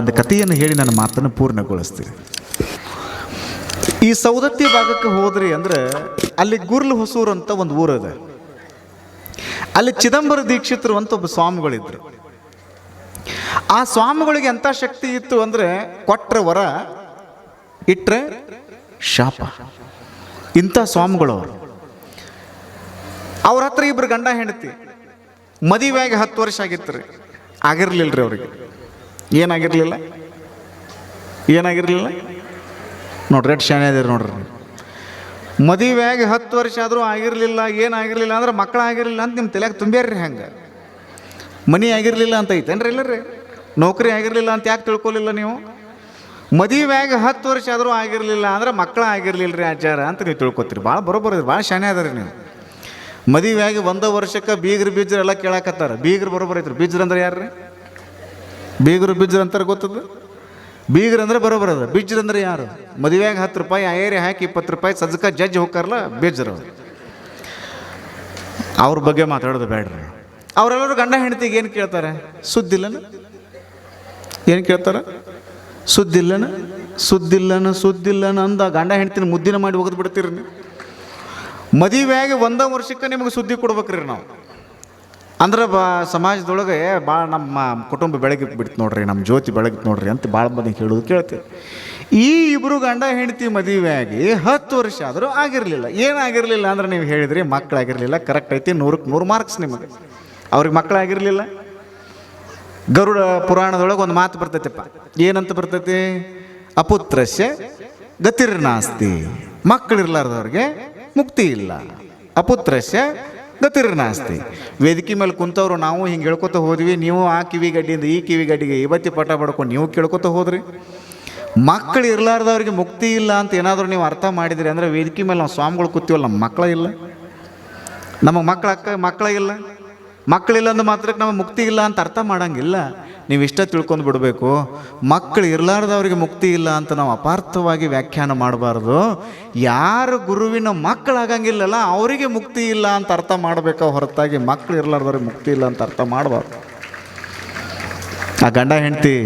ಒಂದು ಕಥೆಯನ್ನು ಹೇಳಿ ನನ್ನ ಮಾತನ್ನು ಪೂರ್ಣಗೊಳಿಸ್ತೀನಿ. ಈ ಸೌದತ್ತಿ ಭಾಗಕ್ಕೆ ಹೋದ್ರಿ ಅಂದ್ರೆ ಅಲ್ಲಿ ಗುರ್ಲು ಹೊಸೂರು ಅಂತ ಒಂದು ಊರಿದೆ ಅಲ್ಲಿ ಚಿದಂಬರ ದೀಕ್ಷಿತರು ಅಂತ ಒಬ್ಬ ಸ್ವಾಮಿಗಳಿದ್ರು. ಆ ಸ್ವಾಮಿಗಳಿಗೆ ಎಂಥ ಶಕ್ತಿ ಇತ್ತು ಅಂದ್ರೆ ಕೊಟ್ರ ವರ, ಇಟ್ರೆ ಶಾಪ. ಇಂಥ ಸ್ವಾಮಿಗಳು ಅವರು ಅವ್ರ ಹತ್ರ ಇಬ್ರು ಗಂಡ ಹೆಂಡತಿ. ಮದುವೆಯಾಗಿ ಹತ್ತು ವರ್ಷ ಆಗಿತ್ತು ರೀ. ಆಗಿರ್ಲಿಲ್ಲ ರೀ ಅವ್ರಿಗೆ. ಏನಾಗಿರ್ಲಿಲ್ಲ? ಏನಾಗಿರಲಿಲ್ಲ? ನೋಡ್ರಿ ಎಷ್ಟು ಶಾಣೆ ಅದಿರಿ ನೋಡ್ರಿ ಮದುವೆಯಾಗಿ ಹತ್ತು ವರ್ಷ ಆದರೂ ಆಗಿರಲಿಲ್ಲ, ಏನಾಗಿರಲಿಲ್ಲ ಅಂದ್ರೆ ಮಕ್ಕಳಾಗಿರಲಿಲ್ಲ ಅಂತ ನಿಮ್ಮ ತಲೆಯಾಗ ತುಂಬ್ಯಾರ್ರಿ ಹಂಗೆ? ಮನಿ ಆಗಿರಲಿಲ್ಲ ಅಂತ ಐತೇನ್ರಿ ಇಲ್ಲ ರೀ ನೌಕರಿ ಆಗಿರಲಿಲ್ಲ ಅಂತ ಯಾಕೆ ತಿಳ್ಕೊಲಿಲ್ಲ ನೀವು? ಮದುವೆಯಾಗಿ ಹತ್ತು ವರ್ಷ ಆದರೂ ಆಗಿರಲಿಲ್ಲ ಅಂದ್ರೆ ಮಕ್ಕಳ ಆಗಿರಲಿಲ್ಲ ರೀ ಆಚಾರ ಅಂತ ನೀವು ತಿಳ್ಕೊತೀರಿ. ಭಾಳ ಬರೋಬ್ಬರ ಭಾಳ ಶಾಣೆ ಅದ ನೀವು. ಮದುವೆಯಾಗಿ ಒಂದು ವರ್ಷಕ್ಕೆ ಬೀಗ್ರ ಬೀಜರೆಲ್ಲ ಕೇಳಾಕತ್ತಾರ. ಬೀಗ್ರ ಬರೋಬ್ಬರ ಐತ್ರಿ. ಬೀಜರು ಅಂದ್ರೆ ಯಾರು ರೀ ಬೀಗರು ಬಿಜ್ಜರು ಅಂತಾರೆ ಗೊತ್ತದ? ಬೀಗರು ಅಂದ್ರೆ ಬರೋಬರ ಬಿಜ್ರ ಅಂದ್ರೆ ಯಾರು? ಮದುವೆಯಾಗ ಹತ್ತು ರೂಪಾಯಿ ಏರಿ ಹಾಕಿ ಇಪ್ಪತ್ತು ರೂಪಾಯಿ ಸಜ್ಜಕ ಜಜ್ ಹೋಗ್ತಾರಲ್ಲ ಬೇಜರು ಅವ್ರ ಬಗ್ಗೆ ಮಾತಾಡೋದು ಬೇಡ್ರಿ ಅವರೆಲ್ಲರೂ ಗಂಡ ಹೆಂಡತಿಗೆ ಏನು ಕೇಳ್ತಾರೆ? ಸುದ್ದಿಲ್ಲನ? ಏನು ಕೇಳ್ತಾರೆ? ಸುದ್ದಿಲ್ಲನ? ಸುದ್ದಿಲ್ಲನ ಸುದ್ದಿಲ್ಲನ ಅಂದ ಗಂಡ ಹೆಂಡತಿನ ಮುದ್ದಿನ ಮಾಡಿ ಒಗೆದು ಬಿಡ್ತೀರಿ ಮದುವೆಯಾಗಿ ಒಂದ ವರ್ಷಕ್ಕೆ ನಿಮಗೆ ಸುದ್ದಿ ಕೊಡ್ಬೇಕ್ರಿ ನಾವು. ಅಂದ್ರೆ ಬಾ, ಸಮಾಜದೊಳಗೆ ಭಾಳ ನಮ್ಮ ಕುಟುಂಬ ಬೆಳಗ್ಗೆ ಬಿಡ್ತು ನೋಡ್ರಿ, ನಮ್ಮ ಜ್ಯೋತಿ ಬೆಳಗ್ಗೆ ನೋಡ್ರಿ ಅಂತ ಭಾಳ ಮಂದಿ ಹೇಳೋದು ಕೇಳ್ತೀವಿ. ಈ ಇಬ್ಬರು ಗಂಡ ಹೆಂಡತಿ ಮದುವೆಯಾಗಿ ಹತ್ತು ವರ್ಷ ಆದರೂ ಆಗಿರಲಿಲ್ಲ. ಏನಾಗಿರಲಿಲ್ಲ ಅಂದ್ರೆ ನೀವು ಹೇಳಿದ್ರಿ ಮಕ್ಕಳಾಗಿರಲಿಲ್ಲ ಕರೆಕ್ಟ್ ಐತಿ ನೂರಕ್ಕೆ ನೂರು ಮಾರ್ಕ್ಸ್ ನಿಮಗೆ. ಅವ್ರಿಗೆ ಮಕ್ಕಳಾಗಿರಲಿಲ್ಲ ಗರುಡ ಪುರಾಣದೊಳಗೆ ಒಂದು ಮಾತು ಬರ್ತೈತಪ್ಪ. ಏನಂತ ಬರ್ತೈತಿ? ಅಪುತ್ರಸ್ಯ ಗತಿರ್ನಾಸ್ತಿ. ಮಕ್ಕಳಿರ್ಲಾರ್ದವ್ರಿಗೆ ಮುಕ್ತಿ ಇಲ್ಲ. ಅಪುತ್ರಸ್ಯ ಗತಿರ್ನಾಸ್ತಿ ವೇದಿಕೆ ಮೇಲೆ ಕುಂತವ್ರು ನಾವು ಹಿಂಗೆ ಹೇಳ್ಕೊತ ಹೋದ್ವಿ, ನೀವು ಆ ಕಿವಿ ಗಡ್ಡಿಯಿಂದ ಈ ಕಿವಿ ಗಡ್ಡಿಗೆ ಇವತ್ತಿ ಪಟ ಪಡ್ಕೊಂಡು ನೀವು ಕೇಳ್ಕೊತ ಹೋದ್ರಿ. ಮಕ್ಕಳು ಇರಲಾರ್ದವ್ರಿಗೆ ಮುಕ್ತಿ ಇಲ್ಲ ಅಂತ ಏನಾದರೂ ನೀವು ಅರ್ಥ ಮಾಡಿದ್ರಿ ಅಂದ್ರೆ ವೇದಿಕೆ ಮೇಲೆ ನಾವು ಸ್ವಾಮಿಗಳು ಕೂತೀವಲ್ಲ ನಮ್ಮ ಮಕ್ಕಳ ಇಲ್ಲ. ನಮಗೆ ಮಕ್ಕಳ ಅಕ್ಕ ಮಕ್ಕಳ ಇಲ್ಲ. ಮಕ್ಕಳಿಲ್ಲ ಅಂದ ಮಾತ್ರಕ್ಕೆ ನಮಗೆ ಮುಕ್ತಿ ಇಲ್ಲ ಅಂತ ಅರ್ಥ ಮಾಡಂಗಿಲ್ಲ. ನೀವು ಇಷ್ಟ ತಿಳ್ಕೊಂಡು ಬಿಡಬೇಕು. ಮಕ್ಕಳು ಇರಲಾರ್ದವ್ರಿಗೆ ಮುಕ್ತಿ ಇಲ್ಲ ಅಂತ ನಾವು ಅಪಾರ್ಥವಾಗಿ ವ್ಯಾಖ್ಯಾನ ಮಾಡಬಾರ್ದು. ಯಾರು ಗುರುವಿನ ಮಕ್ಕಳಾಗಂಗಿಲ್ಲಲ್ಲ, ಅವರಿಗೆ ಮುಕ್ತಿ ಇಲ್ಲ ಅಂತ ಅರ್ಥ ಮಾಡಬೇಕ ಹೊರತಾಗಿ ಮಕ್ಕಳು ಇರಲಾರ್ದವ್ರಿಗೆ ಮುಕ್ತಿ ಇಲ್ಲ ಅಂತ ಅರ್ಥ ಮಾಡಬಾರ್ದು. ಆ ಗಂಡ ಹೆಂಡತಿ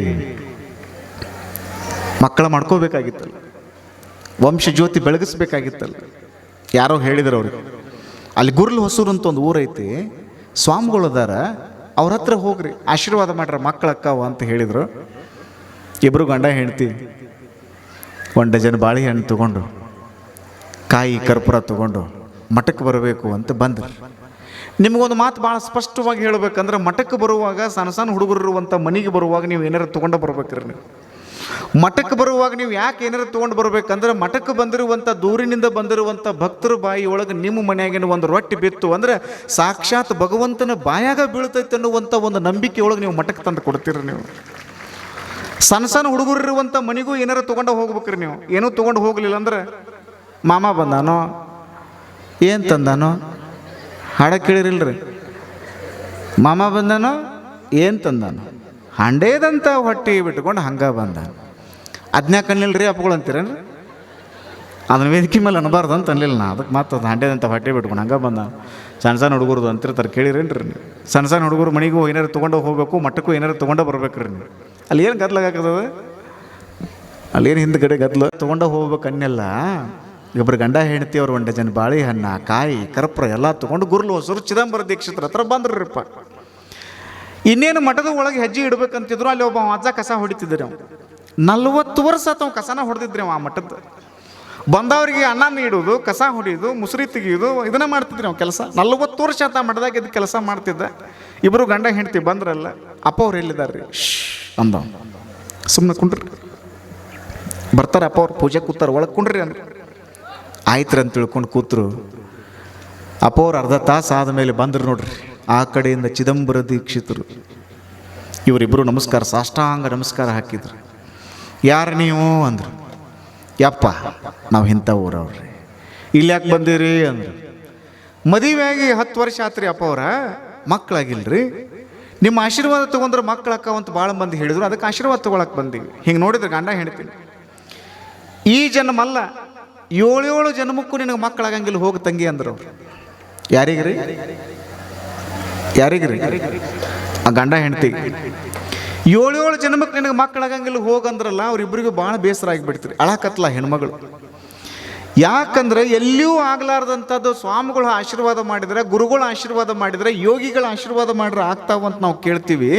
ಮಕ್ಕಳ ಮಾಡ್ಕೋಬೇಕಾಗಿತ್ತಲ್ಲ. ವಂಶ ಜ್ಯೋತಿ ಬೆಳಗಿಸ್ಬೇಕಾಗಿತ್ತಲ್ಲ. ಯಾರೋ ಹೇಳಿದ್ರು ಅವ್ರಿಗೆ. ಅಲ್ಲಿ ಗುರ್ಲ್ ಹೊಸೂರು ಅಂತ ಒಂದು ಊರೈತಿ. ಸ್ವಾಮಿಗಳು ಅದಾರ, ಅವ್ರ ಹತ್ರ ಹೋಗ್ರಿ, ಆಶೀರ್ವಾದ ಮಾಡ್ರ ಮಕ್ಕಳಕ್ಕವ ಅಂತ ಹೇಳಿದರು. ಇಬ್ಬರು ಗಂಡ ಹೆಂಡ್ತಿ, ಒಂದು ಡಜನ್ ಬಾಳೆಹಣ್ಣು ತಗೊಂಡು, ಕಾಯಿ ಕರ್ಪೂರ ತಗೊಂಡು ಮಠಕ್ಕೆ ಬರಬೇಕು ಅಂತ ಬಂದ್ರಿ. ನಿಮಗೊಂದು ಮಾತು ಭಾಳ ಸ್ಪಷ್ಟವಾಗಿ ಹೇಳಬೇಕಂದ್ರೆ ಮಠಕ್ಕೆ ಬರುವಾಗ ಸಣ್ಣ ಸಣ್ಣ ಹುಡುಗರು ಇರುವಂಥ ಮನೆಗೆ ಬರುವಾಗ ನೀವು ಏನಾರು ತೊಗೊಂಡು ಬರ್ಬೇಕ್ರಿ ನೀವು. ಮಠಕ್ಕೆ ಬರುವಾಗ ನೀವು ಯಾಕೆ ಏನಾರು ತೊಗೊಂಡು ಬರ್ಬೇಕಂದ್ರೆ ಮಠಕ್ಕೆ ಬಂದಿರುವಂಥ ದೂರಿನಿಂದ ಬಂದಿರುವಂಥ ಭಕ್ತರ ಬಾಯಿ ಒಳಗೆ ನಿಮ್ಮ ಮನೆಯಾಗಿನ ಒಂದು ರೊಟ್ಟಿ ಬಿತ್ತು ಅಂದ್ರೆ ಸಾಕ್ಷಾತ್ ಭಗವಂತನ ಬಾಯಾಗ ಬೀಳ್ತೈತೆ ಅನ್ನುವಂಥ ಒಂದು ನಂಬಿಕೆ ಒಳಗೆ ನೀವು ಮಠಕ್ಕೆ ತಂದು ಕೊಡ್ತೀರಿ ನೀವು. ಸಣ್ಣ ಸಣ್ಣ ಹುಡುಗರು ಇರುವಂಥ ಮನೆಗೂ ಏನಾರು ತೊಗೊಂಡು ಹೋಗ್ಬೇಕ್ರಿ ನೀವು. ಏನೂ ತೊಗೊಂಡು ಹೋಗಲಿಲ್ಲ ಅಂದ್ರೆ, ಮಾಮ ಬಂದಾನೋ? ಏನು ತಂದಾನೋ? ಹಾಡ ಕೇಳಿರಿಲ್ರಿ. ಮಾಮ ಬಂದಾನೋ? ಏನು ತಂದಾನೋ? ಹಂಡೇದಂತ ಹೊಟ್ಟೆ ಬಿಟ್ಕೊಂಡು ಹಂಗೆ ಬಂದ ಅದ್ನ್ಯಾಕೆ ರೀ ಅಪ್ಪಗಳು ಅಂತೀರೇನು? ಅದನ್ನ ವೇದಿಕೆ ಮೇಲೆ ಅನ್ಬಾರ್ದು ಅಂತ ಅನ್ಲಿಲ್ಲ ನಾ. ಅದಕ್ಕೆ ಮತ್ತು ಅದು ಹಂಡೆದಂತ ಹೊಟ್ಟೆ ಬಿಟ್ಕೊಂಡು ಹಂಗೆ ಬಂದ. ಸಣ್ಣ ಸಣ್ಣ ಹುಡುಗರು ಅಂತಿರ್ತಾರೆ ಕೇಳಿರೇನ್ರಿ ನೀವು? ಸಣ್ಣ ಸಣ್ಣ ಹುಡುಗರು ಮನೆಗೂ ಏನಾರು ತೊಗೊಂಡು ಹೋಗಬೇಕು, ಮಠಕ್ಕೂ ಏನಾರು ತೊಗೊಂಡು ರೀ ನೀನು ಅಲ್ಲಿ ಏನು ಗದ್ಲಾಗದ ಅಲ್ಲಿ ಏನು ಹಿಂದ್ಗಡೆ ಗದ್ಲು ತೊಗೊಂಡು ಹೋಗ್ಬೇಕು ಅನ್ನೆಲ್ಲ. ಇಬ್ಬರು ಗಂಡ ಹೆಂಡತಿ ಅವ್ರು ಒಂದು ಡಜನ್ ಬಾಳೆಹಣ್ಣ ಕಾಯಿ, ಕರ್ಪೂರ ಎಲ್ಲ ತೊಗೊಂಡು ಗುರುಲು ಹೊಸರು ಚಿದಂಬರ ದೀಕ್ಷಿತ್ರ ಹತ್ರ ಬಂದ್ರಪ್ಪ. ಇನ್ನೇನು ಮಠದ ಒಳಗೆ ಹೆಜ್ಜೆ ಇಡ್ಬೇಕಂತಿದ್ರು ಅಲ್ಲಿ ಒಬ್ಬ ಅಜ್ಜ ಕಸ ಹೊಡಿತಿದ್ದರು ನಲ್ವತ್ತು ವರ್ಷ ಅಥವಾ ಕಸನ ಹೊಡೆದಿದ್ರಿ ಅವ ಆ ಮಠದ. ಬಂದವರಿಗೆ ಅನ್ನ ನೀಡೋದು, ಕಸ ಹೊಡೆಯೋದು, ಮುಸುರಿ ತೆಗಿಯೋದು, ಇದನ್ನ ಮಾಡ್ತಿದ್ರಿ ಅವ ಕೆಲಸ. ನಲ್ವತ್ತು ವರ್ಷ ಆತ ಮಠದಾಗ ಇದು ಕೆಲಸ ಮಾಡ್ತಿದ್ದ. ಇಬ್ಬರು ಗಂಡ ಹೆಂಡತಿ ಬಂದ್ರಲ್ಲ, ಅಪ್ಪ ಅವ್ರು ಎಲ್ಲಿದ್ದಾರೆ ಅಂದ ಸುಮ್ಮನೆ ಕುಂಡ್ರಿ. ಬರ್ತಾರೆ ಅಪ್ಪ ಅವ್ರು ಪೂಜೆ ಕೂತಾರ, ಒಳಗೆ ಕುಂಡ್ರಿ ಅಂದ್ರೆ. ಆಯ್ತ್ರಿ ಅಂತ ತಿಳ್ಕೊಂಡು ಕೂತ್ರು. ಅಪ್ಪ ಅವ್ರು ಅರ್ಧ ತಾಸು ಆದಮೇಲೆ ಬಂದ್ರು ನೋಡ್ರಿ. ಆ ಕಡೆಯಿಂದ ಚಿದಂಬರ ದೀಕ್ಷಿತರು. ಇವರಿಬ್ಬರು ನಮಸ್ಕಾರ, ಸಾಷ್ಟಾಂಗ ನಮಸ್ಕಾರ ಹಾಕಿದ್ರು. ಯಾರು ನೀವು ಅಂದರು. ಯಪ್ಪ, ನಾವು ಇಂಥ ಊರವ್ರಿ. ಇಲ್ಲಿ ಯಾಕೆ ಬಂದಿರಿ ಅಂದರು. ಮದುವೆಯಾಗಿ ಹತ್ತು ವರ್ಷ ಆತ್ರಿ ಅಪ್ಪ ಅವರ. ಮಕ್ಕಳಾಗಿಲ್ರಿ ನಿಮ್ಮ ಆಶೀರ್ವಾದ ತೊಗೊಂಡ್ರೆ ಮಕ್ಕಳಕ್ಕವಂತ ಭಾಳ ಮಂದಿ ಹೇಳಿದ್ರು. ಅದಕ್ಕೆ ಆಶೀರ್ವಾದ ತೊಗೊಳಕ್ಕೆ ಬಂದೀವಿ. ಹಿಂಗೆ ನೋಡಿದ್ರೆ ಗಂಡ ಹೇಳ್ತೀನಿ ಈ ಜನ್ಮ ಅಲ್ಲ ಏಳೇಳು ಜನ್ಮಕ್ಕೂ ನಿನಗೆ ಮಕ್ಕಳಾಗಂಗಿಲ್ಲ ಹೋಗಿ ತಂಗಿ ಅಂದ್ರು ಅವ್ರು. ಯಾರಿಗ್ರಿ? ಯಾರಿಗ್ರಿ? ಆ ಗಂಡ ಹೆಂಡತಿ. ಏಳು ಏಳು ಜನ್ಮಕ್ಕೆ ನಿನಗೆ ಮಕ್ಕಳಾಗಂಗಿಲ್ಲ, ಹೋಗಂದ್ರಲ್ಲ, ಅವ್ರಿಬ್ರಿಗೂ ಭಾಳ ಬೇಸರ ಆಗಿಬಿಡ್ತೀರಿ. ಅಳಕತ್ಲ ಹೆಣ್ಮಗಳು. ಯಾಕಂದ್ರೆ ಎಲ್ಲಿಯೂ ಆಗ್ಲಾರ್ದಂಥದ್ದು ಸ್ವಾಮಿಗಳು ಆಶೀರ್ವಾದ ಮಾಡಿದ್ರೆ, ಗುರುಗಳು ಆಶೀರ್ವಾದ ಮಾಡಿದ್ರೆ, ಯೋಗಿಗಳ ಆಶೀರ್ವಾದ ಮಾಡಿದ್ರೆ ಆಗ್ತಾವಂತ ನಾವು ಕೇಳ್ತೀವಿ.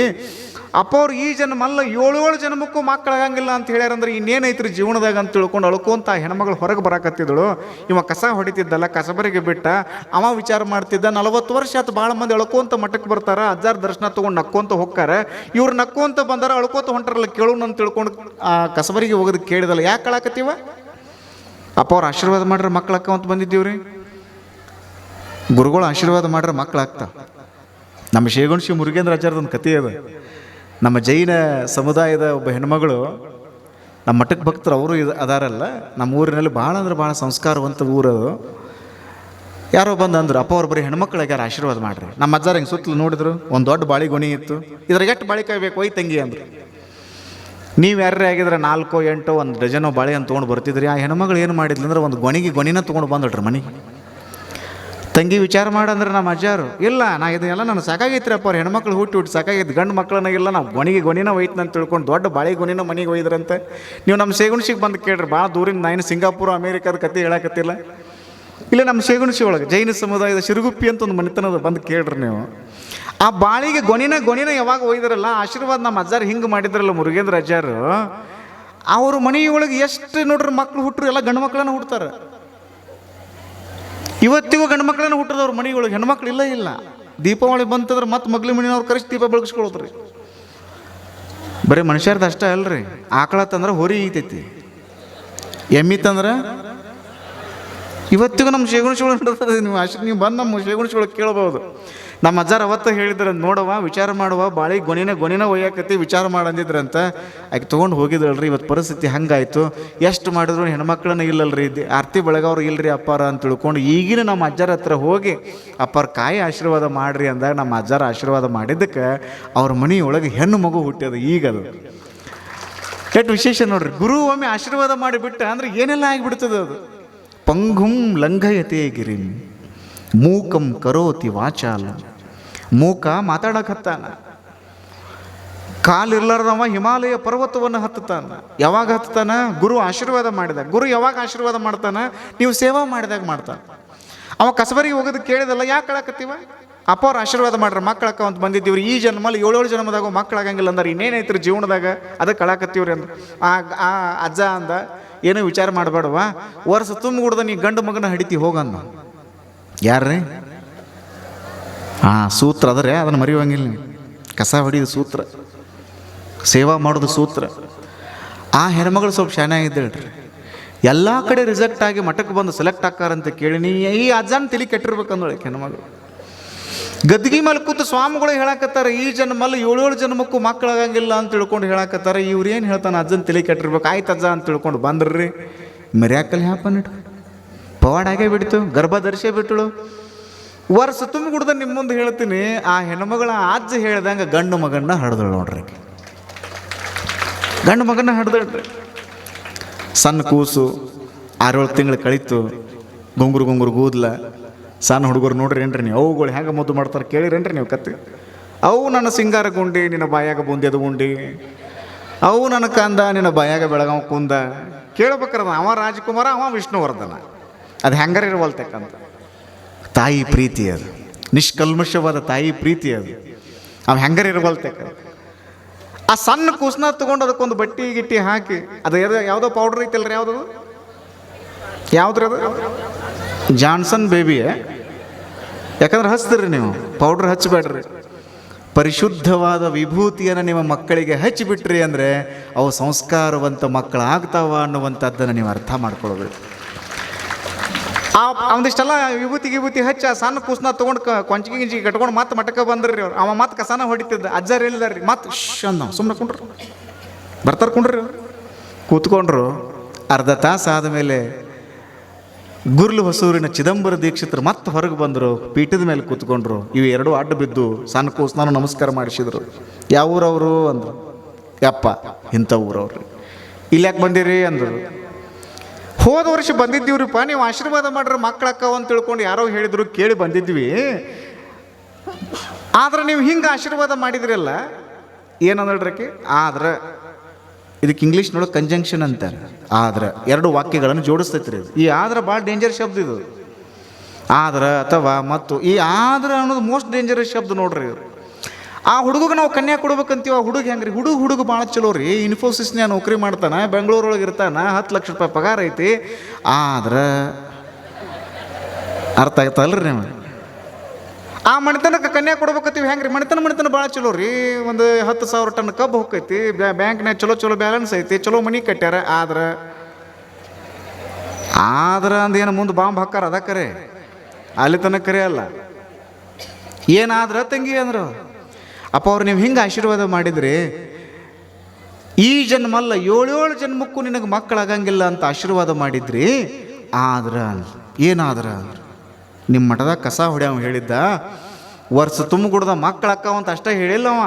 ಅಪ್ಪ ಅವ್ರು ಈ ಜನ್ಮ ಅಲ್ಲ ಏಳು ಏಳು ಜನ್ಮಕ್ಕೂ ಮಕ್ಕಳಾಗಂಗಿಲ್ಲ ಅಂತ ಹೇಳ್ಯಾರಂದ್ರೆ ಇನ್ನೇನೈತ್ರಿ ಜೀವನದಾಗ ಅಂತ ತಿಳ್ಕೊಂಡು ಅಳ್ಕೊಂತ ಹೆಣ್ಮಗಳು ಹೊರಗೆ ಬರಾಕತ್ತಿದಳು ಇವ ಕಸ ಹೊಡಿತಿದ್ದಲ್ಲ, ಕಸಬರಿಗೆ ಬಿಟ್ಟ, ಅವ ವಿಚಾರ ಮಾಡ್ತಿದ್ದ, ನಲವತ್ತು ವರ್ಷ ಆತು ಭಾಳ ಮಂದಿ ಅಳ್ಕೊಂತ ಮಠಕ್ಕೆ ಬರ್ತಾರ, ಅಜ್ಜಾರ ದರ್ಶನ ತೊಗೊಂಡು ನಕ್ಕೊಂತ ಹೋಗ್ತಾರ ಇವ್ರು ನಕ್ಕೊಂತ ಬಂದಾರ, ಅಳ್ಕೋತ ಹೊಂಟಾರಲ್ಲ ಕೇಳೋಣ ಅಂತ ತಿಳ್ಕೊಂಡು, ಆ ಕಸಬರಿಗೆ ಹೋಗೋದು ಕೇಳಿದಲ್ಲ, ಯಾಕೆ ಕಳಾಕತ್ತೀವ ಅಪ್ಪ ಅವ್ರು ಆಶೀರ್ವಾದ ಮಾಡ್ರೆ ಮಕ್ಳು ಅಕ್ಕವಂತ ಬಂದಿದ್ದೀವ್ರಿ? ಗುರುಗಳು ಆಶೀರ್ವಾದ ಮಾಡ್ರೆ ಮಕ್ಳು ಆಗ್ತಾ ನಮ್ಮ ಶೇಗುಣಶಿ ಮುರುಗೇಂದ್ರ ಆಚಾರ್ಯದ ಒಂದು ಕಥೆ ಅದ. ನಮ್ಮ ಜೈನ ಸಮುದಾಯದ ಒಬ್ಬ ಹೆಣ್ಮಗಳು, ನಮ್ಮ ಮಠಕ್ಕೆ ಭಕ್ತರು ಅವರು ಇದು, ಅದಾರಲ್ಲ. ನಮ್ಮ ಊರಿನಲ್ಲಿ ಭಾಳ ಅಂದ್ರೆ ಭಾಳ ಸಂಸ್ಕಾರವಂತ ಊರು ಅದು. ಯಾರೋ ಬಂದು ಅಂದರು, ಅಪ್ಪ, ಅವ್ರು ಬರೀ ಹೆಣ್ಮಕ್ಳಿಗೆ ಆಶೀರ್ವಾದ ಮಾಡ್ರಿ. ನಮ್ಮ ಅಜ್ಜಾರ ಹಿಂಗೆ ಸುತ್ತಲೂ ನೋಡಿದ್ರು, ಒಂದು ದೊಡ್ಡ ಬಾಳಿ ಗೊಣಿ ಇತ್ತು. ಇದ್ರಾಗ ಎಷ್ಟು ಬಾಳಿಕಾಯಿ ಬೇಕು ಒಯ್ ತಂಗಿ ಅಂದ್ರೆ. ನೀವು ಯಾರೇ ಆಗಿದ್ರೆ ನಾಲ್ಕೋ, ಎಂಟೋ, ಒಂದು ಡಜನೋ ಬಾಳೆ ಅಂತ ತೊಗೊಂಡು ಬರ್ತಿದ್ರಿ. ಆ ಹೆಣ್ಮಗಳು ಏನು ಮಾಡಿದ್ಲು ಅಂದ್ರೆ, ಒಂದು ಗೊಣಿಗೆ ಗೊಣಿನ ತೊಗೊಂಡು ಬಂದಳ್ರಿ ಮನೆಗೆ. ತಂಗಿ ವಿಚಾರ ಮಾಡಂದ್ರೆ ನಮ್ಮ ಅಜ್ಜಾರು, ಇಲ್ಲ, ನಾ ಇದೆಲ್ಲ ನಾನು ಸಾಕಾಗೈತ್ರಪ್ಪ ಅವ್ರು ಹೆಣ್ಮಕ್ಳು ಹುಟ್ಟಿ ಹುಟ್ಟಿ ಸಾಕಾಗೈತೆ, ಗಂಡು ಮಕ್ಕಳನ್ನಾಗಿಲ್ಲ ನಾವು ಗೊಣಿಗೆ ಗೊನಿನ ಒಯ್ತು ಅಂತ ತಿಳ್ಕೊಂಡು ದೊಡ್ಡ ಬಾಳೆ ಗೊನಿನ ಮನೆಗೆ ಒಯ್ದ್ರಂತೆ. ನೀವು ನಮ್ಮ ಸೇಗುಣ್ಸಿಗೆ ಬಂದು ಕೇಳ್ರಿ ಭಾಳ ದೂರಿಂದ ನಾನು ಸಿಂಗಾಪುರ, ಅಮೇರಿಕಾದ ಕತೆ ಹೇಳಕತ್ತಿಲ್ಲ. ಇಲ್ಲ, ನಮ್ಮ ಶೇಗುಣಸಿ ಒಳಗೆ, ಜೈನ ಸಮುದಾಯದ ಶಿರುಗುಪ್ಪಿ ಅಂತ ಒಂದು ಮನೆತನದ ಬಂದು ಕೇಳ್ರಿ ನೀವು. ಆ ಬಾಳಿಗೆ ಗೊನಿನ ಗೊನಿನ ಯಾವಾಗ ಹೋಯ್ದ್ರಲ್ಲ ಆಶೀರ್ವಾದ ನಮ್ಮ ಅಜ್ಜಾರು ಹಿಂಗೆ ಮಾಡಿದ್ರಲ್ಲ ಮುರುಗೇಂದ್ರ ಅಜ್ಜಾರು, ಅವ್ರ ಮನೆಯೊಳಗೆ ಎಷ್ಟು ನೋಡ್ರಿ ಮಕ್ಳು ಹುಟ್ಟರು ಎಲ್ಲ ಗಂಡು ಮಕ್ಕಳನ್ನ ಹುಡ್ತಾರೆ ಇವತ್ತಿಗೂ ಗಂಡು ಮಕ್ಕಳನ್ನ ಹುಟ್ಟದವ್ರ ಮನೆಯೊಳಗೆ ಹೆಣ್ಮಕ್ಳು ಇಲ್ಲ ಇಲ್ಲ. ದೀಪಾವಳಿ ಬಂತಂದ್ರೆ ಮತ್ತೆ ಮಗ್ಲಿ ಮನೆಯವ್ರು ಕರೆಸಿ ದೀಪ ಬೆಳಗಿಸ್ಕೊಳತ್ರಿ ಬರೀ ಮನುಷ್ಯರ್ದು ಅಷ್ಟೇ ಅಲ್ರಿ. ಆಕಳ ತಂದ್ರೆ ಹೊರಿ ಈತೈತಿ ಎಮ್ಮಿ ತಂದ್ರೆ ಇವತ್ತಿಗೂ ನಮ್ಮ ಶೇಗುಣಿಸ್ಗಳು ನೀವು ಅಷ್ಟು ನೀವು ಬಂದು ನಮ್ಮ ಶೇಗುಣಿಸ್ಗಳು ಕೇಳ್ಬೋದು. ನಮ್ಮ ಅಜ್ಜಾರ ಅವತ್ತು ಹೇಳಿದ್ರ ನೋಡವ ವಿಚಾರ ಮಾಡುವ, ಬಾಳಿ ಗೊನಿನ ಗೊನಿನ ಒಯ್ಯಾಕತಿ ವಿಚಾರ ಮಾಡಂದಿದ್ರಂತ. ಆಕೆ ತೊಗೊಂಡು ಹೋಗಿದ್ರಲ್ರಿ ಇವತ್ತು ಪರಿಸ್ಥಿತಿ ಹಂಗಾಯ್ತು. ಎಷ್ಟು ಮಾಡಿದ್ರು ಹೆಣ್ಮಕ್ಳನ್ನ ಇಲ್ಲಲ್ರಿ ಆರ್ತಿ ಬೆಳಗಾವ್ರು ಇಲ್ರಿ ಅಪ್ಪಾರ ಅಂತ ತಿಳ್ಕೊಂಡು ಈಗಿನ ನಮ್ಮ ಅಜ್ಜಾರ ಹತ್ರ ಹೋಗಿ, ಅಪ್ಪಾರ ಕಾಯಿ ಆಶೀರ್ವಾದ ಮಾಡ್ರಿ ಅಂದಾಗ ನಮ್ಮ ಅಜ್ಜಾರ ಆಶೀರ್ವಾದ ಮಾಡಿದ್ದಕ್ಕೆ ಅವ್ರ ಮನೆಯೊಳಗೆ ಹೆಣ್ಣು ಮಗು ಹುಟ್ಟ್ಯದ ಈಗದು. ಕೆಟ್ಟ ವಿಶೇಷ ನೋಡ್ರಿ, ಗುರು ಒಮ್ಮೆ ಆಶೀರ್ವಾದ ಮಾಡಿಬಿಟ್ಟ ಅಂದ್ರೆ ಏನೆಲ್ಲ ಆಗಿಬಿಡ್ತದೆ ಅದು? ಪಂಗುಂ ಲಂಘಯತೆ ಗಿರಿಂ. ಮೂಕಂ ಕರೋತಿ ವಾಚಾಲ. ಮೂಕ ಮಾತಾಡಕತ್ತಾನ. ಕಾಲಿರ್ಲಾರ್ದವ ಹಿಮಾಲಯ ಪರ್ವತವನ್ನು ಹತ್ತುತ್ತಾನ. ಯಾವಾಗ ಹತ್ತುತ್ತಾನ? ಗುರು ಆಶೀರ್ವಾದ ಮಾಡಿದಾಗ ಗುರು ಯಾವಾಗ ಆಶೀರ್ವಾದ ಮಾಡ್ತಾನ? ನೀವು ಸೇವಾ ಮಾಡಿದಾಗ ಮಾಡ್ತಾನ. ಅವ ಕಸಬರಿಗೆ ಹೋಗೋದು ಕೇಳಿದಲ್ಲ, ಯಾಕೆ ಕಳಕತ್ತೀವ? ಅಪ್ಪ ಆಶೀರ್ವಾದ ಮಾಡ್ರಿ ಮಕ್ಕಳಕ್ಕ ಅಂತ ಬಂದಿದ್ದೀವ್ರಿ. ಈ ಜನ್ಮಲ್ಲಿ ಏಳೇಳು ಜನ್ಮದಾಗ ಮಕ್ಕಳಾಗಂಗಿಲ್ಲ ಅಂದ್ರೆ. ಇನ್ನೇನೈತ್ರಿ ಜೀವನದಾಗ? ಅದಕ್ಕೆ ಕಳಕತ್ತೀವ್ರಿ ಅಂದ್ರೆ ಆ ಆ ಅಜ್ಜ ಅಂದ, ಏನೋ ವಿಚಾರ ಮಾಡಬೇಡವಾ ವರ್ಷ ತುಂಬಿಗುಡ್ದ ನೀ ಗಂಡು ಮಗನ ಹಡಿತಿ ಹೋಗನ್ನ ಯಾರ್ರೀ? ಆ ಸೂತ್ರ ಅದರೇ ಅದನ್ನು ಮರೆಯುವಂಗಿಲ್ಲ ಕಸ ಹೊಡಿಯೋದು ಸೂತ್ರ. ಸೇವಾ ಮಾಡೋದು ಸೂತ್ರ. ಆ ಹೆಣ್ಮಗಳು ಸ್ವಲ್ಪ ಶಾನಾಗಿದ್ದೇಳ್ರಿ ಎಲ್ಲ ಕಡೆ ರಿಜೆಕ್ಟ್ ಆಗಿ ಮಠಕ್ಕೆ ಬಂದು ಸೆಲೆಕ್ಟ್ ಆಕಾರಂತ ಕೇಳಿ, ನೀ ಈ ಅಜ್ಜನ ತಲೆ ಕೆಟ್ಟಿರ್ಬೇಕಂದೊಳಗೆ ಹೆಣ್ಮಗಳು. ಗದ್ಗಿ ಮೇಲೆ ಕೂತು ಸ್ವಾಮಿಗಳು ಹೇಳಕತ್ತಾರ, ಈ ಜನ್ಮಲ್ಲಿ ಏಳೇಳು ಜನ್ಮಕ್ಕೂ ಮಕ್ಕಳಾಗಂಗಿಲ್ಲ ಅಂತ ತಿಳ್ಕೊಂಡು ಹೇಳಾಕತ್ತಾರೆ, ಇವ್ರು ಏನು ಹೇಳ್ತಾನೆ, ಅಜ್ಜನ ತಲೆ ಕೆಟ್ಟಿರ್ಬೇಕು, ಆಯ್ತು ಅಜ್ಜ ಅಂತ ತಿಳ್ಕೊಂಡು ಬಂದ್ರಿ. ಮರ್ಯಾಕಲ್ ಹ್ಯಾಪನ್ ಇಟ್ಟು ಪವಾಡ ಆಗೇ ಬಿಡ್ತು ಗರ್ಭ ಧರಿಸೇ ಬಿಟ್ಟಳು ವರ್ಷ ತುಂಬ ಕುಡ್ದ ನಿಮ್ಮ ಮುಂದೆ ಹೇಳ್ತೀನಿ, ಆ ಹೆಣ್ಮಗಳ ಅಜ್ಜ ಹೇಳ್ದಂಗೆ ಗಂಡು ಮಗನ್ನ ಹಡ್ದಳು ನೋಡ್ರಿ. ಗಂಡು ಮಗನ್ನ ಹಡ್ದಳ್ರಿ. ಸಣ್ಣ ಕೂಸು ಆರೇಳು ತಿಂಗಳು ಕಳೀತು, ಗುಂಗುರು ಗುಂಗುರು ಗೂದ್ಲ. ಸಣ್ಣ ಹುಡುಗರು ನೋಡ್ರಿ ಏನ್ರಿ ನೀವು? ಅವುಗಳು ಹೆಂಗೆ ಮುದ್ದು ಮಾಡ್ತಾರೆ ಕೇಳಿರೇನ್ರಿ ನೀವು ಕತ್ತಿ? ಅವು ನನ್ನ ಸಿಂಗಾರ ಗುಂಡಿ, ನಿನ್ನ ಬಾಯಾಗ ಬುಂದ್ಯದ ಗುಂಡಿ. ಅವು ನನ್ನ ಕಂದ, ನಿನ್ನ ಬಾಯಾಗ ಬೆಳಗಾವ ಕುಂದ. ಕೇಳ್ಬೇಕಾರ ಅವ ರಾಜಕುಮಾರ, ಅವ ವಿಷ್ಣುವರ್ಧನ. ಅದು ಹೆಂಗಾರ ಇರವಲ್ತಕ್ಕಂತ ತಾಯಿ ಪ್ರೀತಿ ಅದು. ನಿಷ್ಕಲ್ಮಶವಾದ ತಾಯಿ ಪ್ರೀತಿ ಅದು. ಅವ ಹೆಂಗಾರ ಇರವಲ್ತಕ್ಕ ಆ ಸಣ್ಣ ಕೂಸ್ನ ತಗೊಂಡು ಅದಕ್ಕೊಂದು ಬಟ್ಟಿ ಗಿಟ್ಟಿ ಹಾಕಿ, ಅದು ಯಾವ್ದೋ, ಯಾವುದೋ ಪೌಡ್ರ್ ಐತಲ್ರಿ ಯಾವುದದು? ಯಾವ್ದ್ರಿ ಅದು? ಜಾನ್ಸನ್ ಬೇಬಿ ಯಾಕಂದ್ರೆ ಹಚ್ತೀರಿ ನೀವು ಪೌಡ್ರ್ ಹಚ್ಚಬೇಡ್ರಿ ಪರಿಶುದ್ಧವಾದ ವಿಭೂತಿಯನ್ನು ನಿಮ್ಮ ಮಕ್ಕಳಿಗೆ ಹಚ್ಚಿಬಿಟ್ರಿ ಅಂದರೆ ಅವು ಸಂಸ್ಕಾರವಂತ ಮಕ್ಕಳಾಗ್ತಾವ ಅನ್ನುವಂಥದ್ದನ್ನು ನೀವು ಅರ್ಥ ಮಾಡ್ಕೊಳ್ಬೇಕು. ಆ ಒಂದಿಷ್ಟೆಲ್ಲ ವಿಭೂತಿ ಗಿಭೂತಿ ಹಚ್ಚಿ ಆ ಸಣ್ಣ ಕೂಸ್ನ ತೊಗೊಂಡು ಕೊಂಚಿಗೆ ಗಿಂಚಿಗೆ ಕಟ್ಕೊಂಡು ಮತ್ತೆ ಮಟಕ ಬಂದ್ರಿ ಅವ್ರು. ಅವ ಮತ್ತೆ ಕಸನ ಹೊಡಿತಿದ್ದ. ಅಜ್ಜಾರ್ ಹೇಳಿದಾರ್ರಿ ಮತ್ತೆ ಶ್ ಅಂದ ಸುಮ್ಮನೆ ಕುಂಡ್ರು. ಬರ್ತಾರ ಕುಂಡ್ರಿ ಅವ್ರು. ಕೂತ್ಕೊಂಡ್ರು. ಅರ್ಧ ತಾಸು ಆದಮೇಲೆ ಗುರ್ಲು ಹೊಸೂರಿನ ಚಿದಂಬರ ದೀಕ್ಷಿತರು ಮತ್ತೆ ಹೊರಗೆ ಬಂದರು. ಪೀಠದ ಮೇಲೆ ಕೂತ್ಕೊಂಡ್ರು. ಇವು ಎರಡು ಅಡ್ಡ ಬಿದ್ದು ಸಣ್ಣ ಕೂಸ್ನಾನು ನಮಸ್ಕಾರ ಮಾಡಿಸಿದ್ರು. ಯಾವ ಊರವರು ಅಂದರು. ಯಪ್ಪ ಇಂಥ ಊರವ್ರಿ ಇಲ್ಲಿ ಯಾಕೆ ಬಂದಿರಿ ಅಂದರು. ಹೋದ ವರ್ಷ ಬಂದಿದ್ದೀವ್ರಿಪ್ಪ, ನೀವು ಆಶೀರ್ವಾದ ಮಾಡ್ರೆ ಮಕ್ಕಳಕ್ಕವ ಅಂತ ತಿಳ್ಕೊಂಡು ಯಾರೋ ಹೇಳಿದ್ರು, ಕೇಳಿ ಬಂದಿದ್ವಿ. ಆದ್ರೆ ನೀವು ಹಿಂಗೆ ಆಶೀರ್ವಾದ ಮಾಡಿದ್ರಲ್ಲ? ಏನಂದ್ರಕ್ಕೆ ಆದ್ರೆ, ಇದಕ್ಕೆ ಇಂಗ್ಲೀಷ್ನೊಳಗೆ ಕಂಜಂಕ್ಷನ್ ಅಂತಾರೆ. ಆದ್ರೆ, ಎರಡು ವಾಕ್ಯಗಳನ್ನು ಜೋಡಿಸ್ತೈತ್ರಿ ಇದು. ಈ ಆದ್ರೆ ಭಾಳ ಡೇಂಜರ್ ಶಬ್ದ ಇದು. ಆದ್ರೆ ಅಥವಾ ಮತ್ತು ಈ ಆದ್ರೆ ಅನ್ನೋದು ಮೋಸ್ಟ್ ಡೇಂಜರಸ್ ಶಬ್ದ ನೋಡ್ರಿ ಇದು ಆ ಹುಡುಗಗೆ ನಾವು ಕನ್ಯಾ ಕೊಡ್ಬೇಕಂತೀವಿ, ಆ ಹುಡುಗ ಹೆಂಗ್ರಿ? ಹುಡುಗ ಹುಡುಗ ಭಾಳ ಚಲೋ ರೀ. ಇನ್ಫೋಸಿಸ್ನ್ಯಾಗ ನೌಕರಿ ಮಾಡ್ತಾನೆ, ಬೆಂಗಳೂರೊಳಗೆ ಇರ್ತಾನೆ, ಹತ್ತು ಲಕ್ಷ ರೂಪಾಯಿ ಪಗಾರ ಐತಿ. ಆದ್ರೆ ಅರ್ಥ ಆಯ್ತಲ್ರಿ ನೀವು ಆ ಮಣಿತನಕ್ಕೆ ಕನ್ಯಾ ಕೊಡ್ಬೇಕತ್ತೀವಿ ಹೆಂಗ್ರಿ? ಮಣಿತನ ಮಣಿತನ ಭಾಳ ಚಲೋ ರೀ. ಒಂದು ಹತ್ತು ಸಾವಿರ ಟನ್ ಕಬ್ಬು ಹೋಗೈತಿ ಬ್ಯಾಂಕ್ನಾಗ ಚಲೋ ಚಲೋ ಬ್ಯಾಲೆನ್ಸ್ ಐತಿ, ಚಲೋ ಮನಿ ಕಟ್ಟ್ಯಾರ. ಆದ್ರೆ ಆದ್ರೆ ಅಂದೇನು ಮುಂದೆ ಬಾಂಬ್ ಹಾಕಾರ ಅದ ಕರೆ ಅಲ್ಲಿ ತನಕ ಕರೆ ಅಲ್ಲ. ಏನಾದ್ರ ತಂಗಿ ಅಂದ್ರು? ಅಪ್ಪ ಅವ್ರು ನೀವು ಹಿಂಗೆ ಆಶೀರ್ವಾದ ಮಾಡಿದ್ರಿ? ಈ ಜನ್ಮಲ್ಲ ಏಳೇಳು ಜನ್ಮಕ್ಕೂ ನಿನಗೆ ಮಕ್ಕಳಾಗಂಗಿಲ್ಲ ಅಂತ ಆಶೀರ್ವಾದ ಮಾಡಿದ್ರಿ? ಆದ್ರ ಏನಾದ್ರ? ಅಂದ್ರು ನಿಮ್ಮ ಮಠದಾಗ ಕಸ ಹೊಡ್ಯಾವ ಹೇಳಿದ್ದ, ವರ್ಷ ತುಂಬಗುಡ್ದ ಅಂತ ಅಷ್ಟೇ ಹೇಳಿಲ್ಲ ಅವ.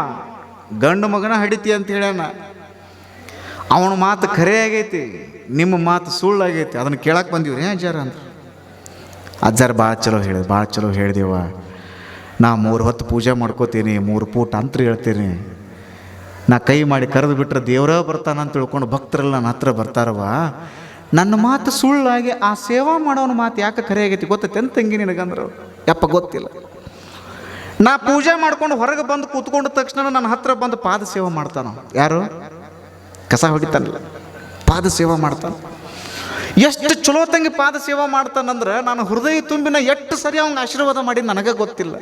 ಗಂಡು ಮಗನ ಹಡಿತಿ ಅಂತ ಹೇಳ್ಯಾನ. ಅವನ ಮಾತು ಖರೆ ಆಗೈತಿ, ನಿಮ್ಮ ಮಾತು ಸುಳ್ಳಾಗೈತಿ ಅದನ್ನು ಕೇಳಕ್ಕೆ ಬಂದಿವ್ರಿ ಅಜ್ಜಾರ ಅಂತ. ಅಜ್ಜಾರ ಭಾಳ ಚಲೋ ಹೇಳಿ ಭಾಳ ಚಲೋ ಹೇಳಿದೆವ. ನಾ ಮೂರು ಹೊತ್ತು ಪೂಜೆ ಮಾಡ್ಕೋತೀನಿ, ಮೂರು ಪೂಟ ಅಂತ ಹೇಳ್ತೀನಿ. ನಾ ಕೈ ಮಾಡಿ ಕರೆದು ಬಿಟ್ರೆ ದೇವರ ಬರ್ತಾನಂತ ತಿಳ್ಕೊಂಡು ಭಕ್ತರೆಲ್ಲ ನನ್ನ ಹತ್ರ ಬರ್ತಾರವ ನನ್ನ ಮಾತು ಸುಳ್ಳಾಗಿ ಆ ಸೇವಾ ಮಾಡೋನ ಮಾತು ಯಾಕೆ ಖರೆ ಆಗೈತಿ ಗೊತ್ತೈತೆ ಅಂತ ತಂಗಿ ನಿನಗಂದ್ರೆ ಯಪ್ಪ ಗೊತ್ತಿಲ್ಲ. ನಾ ಪೂಜೆ ಮಾಡ್ಕೊಂಡು ಹೊರಗೆ ಬಂದು ಕೂತ್ಕೊಂಡ ತಕ್ಷಣ ನನ್ನ ಹತ್ರ ಬಂದು ಪಾದ ಸೇವೆ ಮಾಡ್ತಾನ? ಯಾರು? ಕಸ ಹೊಡಿತಾನಲ್ಲ. ಪಾದ ಸೇವೆ ಮಾಡ್ತಾನ? ಎಷ್ಟು ಚಲೋ ತಂಗಿ ಪಾದ ಸೇವೆ ಮಾಡ್ತಾನಂದ್ರೆ ನಾನು ಹೃದಯ ತುಂಬಿನ ಎಷ್ಟು ಸರಿ ಅವನ ಆಶೀರ್ವಾದ ಮಾಡಿ ನನಗೆ ಗೊತ್ತಿಲ್ಲ.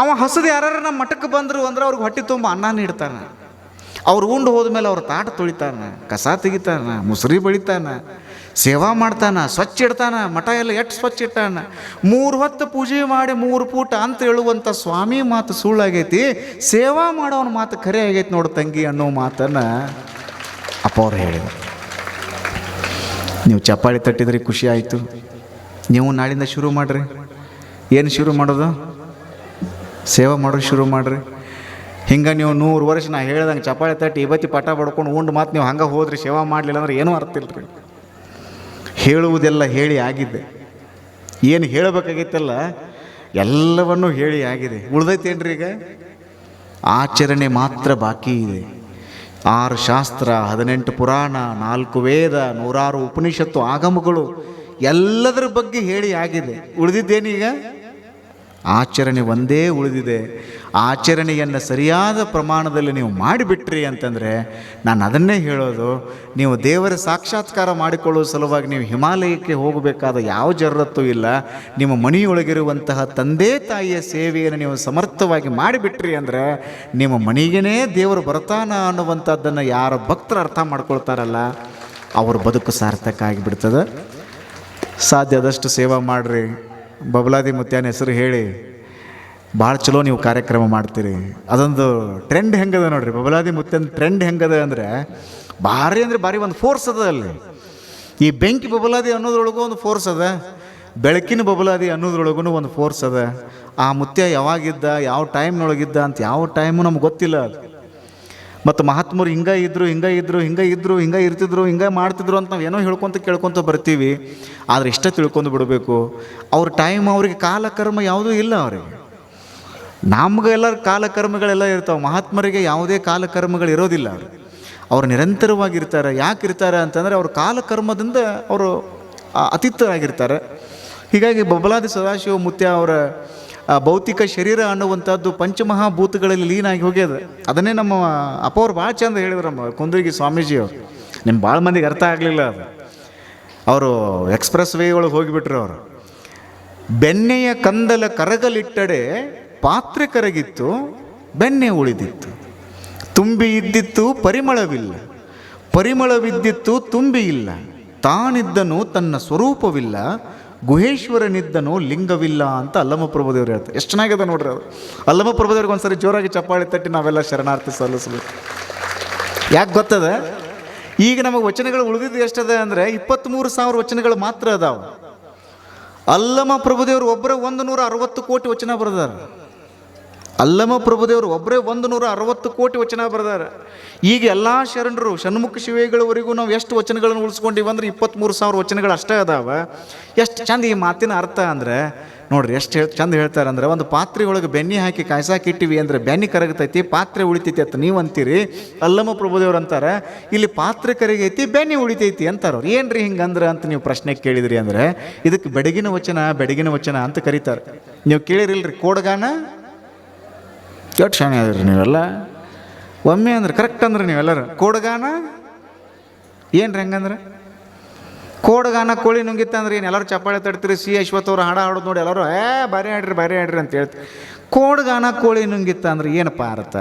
ಅವ ಹಸದು ಯಾರು ನಮ್ಮ ಮಠಕ್ಕೆ ಬಂದರು ಅಂದ್ರೆ ಅವ್ರಿಗೆ ಹೊಟ್ಟೆ ತುಂಬ ಅನ್ನ ನೀಡ್ತಾನೆ. ಅವ್ರು ಉಂಡು ಹೋದ್ಮೇಲೆ ಅವ್ರ ತಾಟ ತೊಳಿತಾನ, ಕಸ ತೆಗಿತಾನ, ಮುಸುರಿ ಬಳಿತಾನ, ಸೇವಾ ಮಾಡ್ತಾನೆ, ಸ್ವಚ್ಛ ಇಡ್ತಾನ, ಮಠ ಎಲ್ಲ ಎಷ್ಟು ಸ್ವಚ್ಛ ಇಡ್ತಾನೆ ಮೂರು ಹೊತ್ತು ಪೂಜೆ ಮಾಡಿ ಮೂರು ಪೂಟ ಅಂತ ಹೇಳುವಂಥ ಸ್ವಾಮಿ ಮಾತು ಸುಳ್ಳಾಗೈತಿ, ಸೇವಾ ಮಾಡೋನ ಮಾತು ಖರೆ ಆಗೈತಿ ನೋಡು ತಂಗಿ ಅನ್ನೋ ಮಾತನ್ನು ಅಪ್ಪ ಅವ್ರು ಹೇಳಿದರು. ನೀವು ಚಪ್ಪಾಳಿ ತಟ್ಟಿದ್ರೆ ಖುಷಿ ಆಯಿತು. ನೀವು ನಾಳಿಂದ ಶುರು ಮಾಡಿರಿ. ಏನು ಶುರು ಮಾಡೋದು? ಸೇವೆ ಮಾಡೋದು ಶುರು ಮಾಡಿರಿ. ಹಿಂಗೆ ನೀವು ನೂರು ವರ್ಷ ನಾ ಹೇಳ್ದಂಗೆ ಚಪಾಳಿ ತಟ್ಟಿ ಇವತ್ತಿ ಪಟ ಪಡ್ಕೊಂಡು ಉಂಡು ಮಾತು ನೀವು ಹಂಗೆ ಹೋದ್ರಿ, ಸೇವಾ ಮಾಡಲಿಲ್ಲ ಅಂದ್ರೆ ಏನೂ ಅರ್ಥ ಇಲ್ಲ ರೀ ಹೇಳುವುದೆಲ್ಲ ಹೇಳಿ ಆಗಿದೆ. ಏನು ಹೇಳಬೇಕಾಗಿತ್ತಲ್ಲ? ಎಲ್ಲವನ್ನೂ ಹೇಳಿ ಆಗಿದೆ. ಉಳ್ದೈತೇನ್ರಿ ಈಗ? ಆಚರಣೆ ಮಾತ್ರ ಬಾಕಿ ಇದೆ. ಆರು ಶಾಸ್ತ್ರ, ಹದಿನೆಂಟು ಪುರಾಣ, ನಾಲ್ಕು ವೇದ, ನೂರಾರು ಉಪನಿಷತ್ತು, ಆಗಮಗಳು ಎಲ್ಲದರ ಬಗ್ಗೆ ಹೇಳಿ ಆಗಿದೆ. ಉಳಿದಿದ್ದೇನೀಗ ಆಚರಣೆ ಒಂದೇ ಉಳಿದಿದೆ. ಆಚರಣೆಯನ್ನು ಸರಿಯಾದ ಪ್ರಮಾಣದಲ್ಲಿ ನೀವು ಮಾಡಿಬಿಟ್ರಿ ಅಂತಂದರೆ ನಾನು ಅದನ್ನೇ ಹೇಳೋದು, ನೀವು ದೇವರ ಸಾಕ್ಷಾತ್ಕಾರ ಮಾಡಿಕೊಳ್ಳುವ ಸಲುವಾಗಿ ನೀವು ಹಿಮಾಲಯಕ್ಕೆ ಹೋಗಬೇಕಾದ ಯಾವ ಜರರತ್ತೂ ಇಲ್ಲ. ನಿಮ್ಮ ಮನೆಯೊಳಗಿರುವಂತಹ ತಂದೆ ತಾಯಿಯ ಸೇವೆಯನ್ನು ನೀವು ಸಮರ್ಥವಾಗಿ ಮಾಡಿಬಿಟ್ರಿ ಅಂದರೆ ನಿಮ್ಮ ಮನೆಗೇ ದೇವರು ಬರ್ತಾನ ಅನ್ನುವಂಥದ್ದನ್ನು ಯಾರ ಭಕ್ತರು ಅರ್ಥ ಮಾಡ್ಕೊಳ್ತಾರಲ್ಲ, ಅವ್ರ ಬದುಕು ಸಾರ್ಥಕ ಆಗಿಬಿಡ್ತದೆ. ಸಾಧ್ಯದಷ್ಟು ಸೇವಾ ಮಾಡಿರಿ. ಬಬಲಾದಿ ಮುತ್ಯಾನ ಹೆಸರು ಹೇಳಿ ಭಾಳ ಚಲೋ ನೀವು ಕಾರ್ಯಕ್ರಮ ಮಾಡ್ತೀರಿ. ಅದೊಂದು ಟ್ರೆಂಡ್ ಹೆಂಗದ ನೋಡ್ರಿ? ಬಬಲಾದಿ ಮುತ್ಯನ ಟ್ರೆಂಡ್ ಹೆಂಗದ ಅಂದರೆ, ಭಾರಿ ಅಂದರೆ ಭಾರಿ ಒಂದು ಫೋರ್ಸ್ ಅದ ಅಲ್ಲಿ. ಈ ಬೆಂಕಿ ಬಬಲಾದಿ ಅನ್ನೋದ್ರೊಳಗೂ ಒಂದು ಫೋರ್ಸ್ ಅದ, ಬೆಳಕಿನ ಬಬಲಾದಿ ಅನ್ನೋದ್ರೊಳಗೂ ಒಂದು ಫೋರ್ಸ್ ಅದ. ಆ ಮುತ್ಯ ಯಾವಾಗಿದ್ದ, ಯಾವ ಟೈಮ್ನೊಳಗಿದ್ದ ಅಂತ ಯಾವ ಟೈಮು ನಮ್ಗೆ ಗೊತ್ತಿಲ್ಲ ಅದು. ಮತ್ತು ಮಹಾತ್ಮರು ಹಿಂಗೆ ಇದ್ದರು ಹಿಂಗೆ ಇದ್ದರು ಹಿಂಗೆ ಇದ್ದರು ಹಿಂಗೆ ಇರ್ತಿದ್ರು, ಹಿಂಗೆ ಮಾಡ್ತಿದ್ರು ಅಂತ ನಾವು ಏನೋ ಹೇಳ್ಕೊತ ಕೇಳ್ಕೊತ ಬರ್ತೀವಿ. ಆದರೆ ಇಷ್ಟ ತಿಳ್ಕೊಂಡು ಬಿಡಬೇಕು. ಅವ್ರ ಟೈಮ್ ಅವ್ರಿಗೆ ಕಾಲಕರ್ಮ ಯಾವುದೂ ಇಲ್ಲ ಅವ್ರಿಗೆ. ನಮ್ಗೆಲ್ಲ ಕಾಲಕರ್ಮಗಳೆಲ್ಲ ಇರ್ತಾವೆ. ಮಹಾತ್ಮರಿಗೆ ಯಾವುದೇ ಕಾಲಕರ್ಮಗಳು ಇರೋದಿಲ್ಲ ಅವರು. ಅವ್ರು ನಿರಂತರವಾಗಿರ್ತಾರೆ. ಯಾಕೆ ಇರ್ತಾರೆ ಅಂತಂದರೆ ಅವ್ರ ಕಾಲಕರ್ಮದಿಂದ ಅವರು ಅತಿಥರಾಗಿರ್ತಾರೆ ಹೀಗಾಗಿ ಬಬಲಾದಿ ಸದಾಶಿವ ಮುತ್ಯ ಅವರ ಭೌತಿಕ ಶರೀರ ಅನ್ನುವಂಥದ್ದು ಪಂಚಮಹಾಭೂತಗಳಲ್ಲಿ ಲೀನಾಗಿ ಹೋಗ್ಯದ. ಅದನ್ನೇ ನಮ್ಮ ಅಪ್ಪವ್ರು ಭಾಳ ಚಂದ ಹೇಳಿದ್ರು ನಮ್ಮ ಸ್ವಾಮೀಜಿ ಸ್ವಾಮೀಜಿಯವರು. ನಿಮ್ಮ ಭಾಳ ಮಂದಿಗೆ ಅರ್ಥ ಆಗಲಿಲ್ಲ ಅದು. ಅವರು ಎಕ್ಸ್ಪ್ರೆಸ್ ವೇ ಒಳಗೆ ಹೋಗಿಬಿಟ್ರು ಅವರು. ಬೆಣ್ಣೆಯ ಕಂದಲ ಕರಗಲಿಟ್ಟಡೆ ಪಾತ್ರೆ ಕರಗಿತ್ತು ಬೆಣ್ಣೆ ಉಳಿದಿತ್ತು. ತುಂಬಿ ಇದ್ದಿತ್ತು ಪರಿಮಳವಿಲ್ಲ. ಪರಿಮಳವಿದ್ದಿತ್ತು ತುಂಬಿ ಇಲ್ಲ. ತಾನಿದ್ದನು ತನ್ನ ಸ್ವರೂಪವಿಲ್ಲ. ಗುಹೇಶ್ವರನಿದ್ದನು ಲಿಂಗವಿಲ್ಲ ಅಂತ ಅಲ್ಲಮ ಪ್ರಭುದೇವರು ಹೇಳ್ತಾರೆ. ಎಷ್ಟು ಚೆನ್ನಾಗಿದೆ ನೋಡ್ರಿ ಅದು ಅಲ್ಲಮ ಪ್ರಭುದೇವ್ರಿಗೆ ಒಂದ್ಸರಿ ಜೋರಾಗಿ ಚಪ್ಪಾಳಿ ತಟ್ಟಿ ನಾವೆಲ್ಲ ಶರಣಾರ್ಥಿ ಸಲ್ಲಿಸ್ಬೇಕು. ಯಾಕೆ ಗೊತ್ತದ? ಈಗ ನಮಗೆ ವಚನಗಳು ಉಳಿದಿದ್ದು ಎಷ್ಟದೆ ಅಂದರೆ ಇಪ್ಪತ್ತ್ಮೂರು ಸಾವಿರ ವಚನಗಳು ಮಾತ್ರ ಅದಾವ. ಅಲ್ಲಮ ಪ್ರಭುದೇವರು ಒಬ್ಬರ ಒಂದು ನೂರ ಅರವತ್ತು ಕೋಟಿ ವಚನ ಬರೆದಾರ. ಅಲ್ಲಮ ಪ್ರಭುದೇವರು ಒಬ್ಬರೇ ಒಂದು ನೂರ ಅರವತ್ತು ಕೋಟಿ ವಚನ ಬರೆದಾರೆ. ಈಗ ಎಲ್ಲ ಶರಣರು, ಷಣ್ಮುಖ ಶಿವೆಗಳವರೆಗೂ ನಾವು ಎಷ್ಟು ವಚನಗಳನ್ನು ಉಳಿಸ್ಕೊಂಡಿವಿ ಅಂದ್ರೆ ಇಪ್ಪತ್ತ್ಮೂರು ಸಾವಿರ ವಚನಗಳು ಅಷ್ಟೇ ಅದಾವ. ಎಷ್ಟು ಚಂದ ಈ ಮಾತಿನ ಅರ್ಥ ಅಂದ್ರೆ, ನೋಡ್ರಿ ಎಷ್ಟು ಹೇಳಿ ಚಂದ ಹೇಳ್ತಾರೆ ಅಂದ್ರೆ, ಒಂದು ಪಾತ್ರೆ ಒಳಗೆ ಬೆನ್ನಿ ಹಾಕಿ ಕಾಯ್ಸಾಕಿಟ್ಟಿವಿ ಅಂದ್ರೆ ಬೆನ್ನಿ ಕರಗತೈತಿ, ಪಾತ್ರೆ ಉಳಿತೈತಿ ಅಂತ ನೀವು ಅಂತೀರಿ. ಅಲ್ಲಮ ಪ್ರಭುದೇವ್ರು ಅಂತಾರೆ, ಇಲ್ಲಿ ಪಾತ್ರೆ ಕರಗೈತಿ, ಬೆನ್ನಿ ಉಳಿತೈತಿ ಅಂತಾರೆ ಅವ್ರು ಏನ್ರಿ ಹಿಂಗಂದ್ರೆ ಅಂತ ನೀವು ಪ್ರಶ್ನೆ ಕೇಳಿದ್ರಿ ಅಂದ್ರೆ, ಇದಕ್ಕೆ ಬೆಡಗಿನ ವಚನ ಬೆಡಗಿನ ವಚನ ಅಂತ ಕರೀತಾರೆ. ನೀವು ಕೇಳಿರಿಲ್ರಿ, ಕೋಡಗಾನ? ಎಷ್ಟು ಶಾಣೆ ಆದ್ರಿ ನೀವೆಲ್ಲ? ಒಮ್ಮೆ ಅಂದ್ರೆ ಕರೆಕ್ಟ್ ಅಂದ್ರೆ ನೀವೆಲ್ಲರೂ. ಕೋಡಗಾನ? ರೀ ಹೆಂಗಂದ್ರೆ? ಕೋಡಗಾನ ಕೋಳಿ ನುಂಗಿತ್ತಂದ್ರೆ ಏನು ಎಲ್ಲರೂ ಚಪ್ಪಾಳೆ ತಡ್ತೀರಿ ಸಿ ಅಶ್ವಥ್ ಅವ್ರು ಹಾಡ ಹಾಡೋದು ನೋಡಿ ಎಲ್ಲರೂ, ಏ ಬಾರಿ ಆಡ್ರಿ ಬಾರಿ ಆಡ್ರಿ ಅಂತ ಹೇಳ್ತೀವಿ ಕೋಡ್ಗಾನ ಕೋಳಿ ನುಂಗಿತ್ತ ಅಂದ್ರೆ ಏನಪ್ಪ ಅರ್ಥ?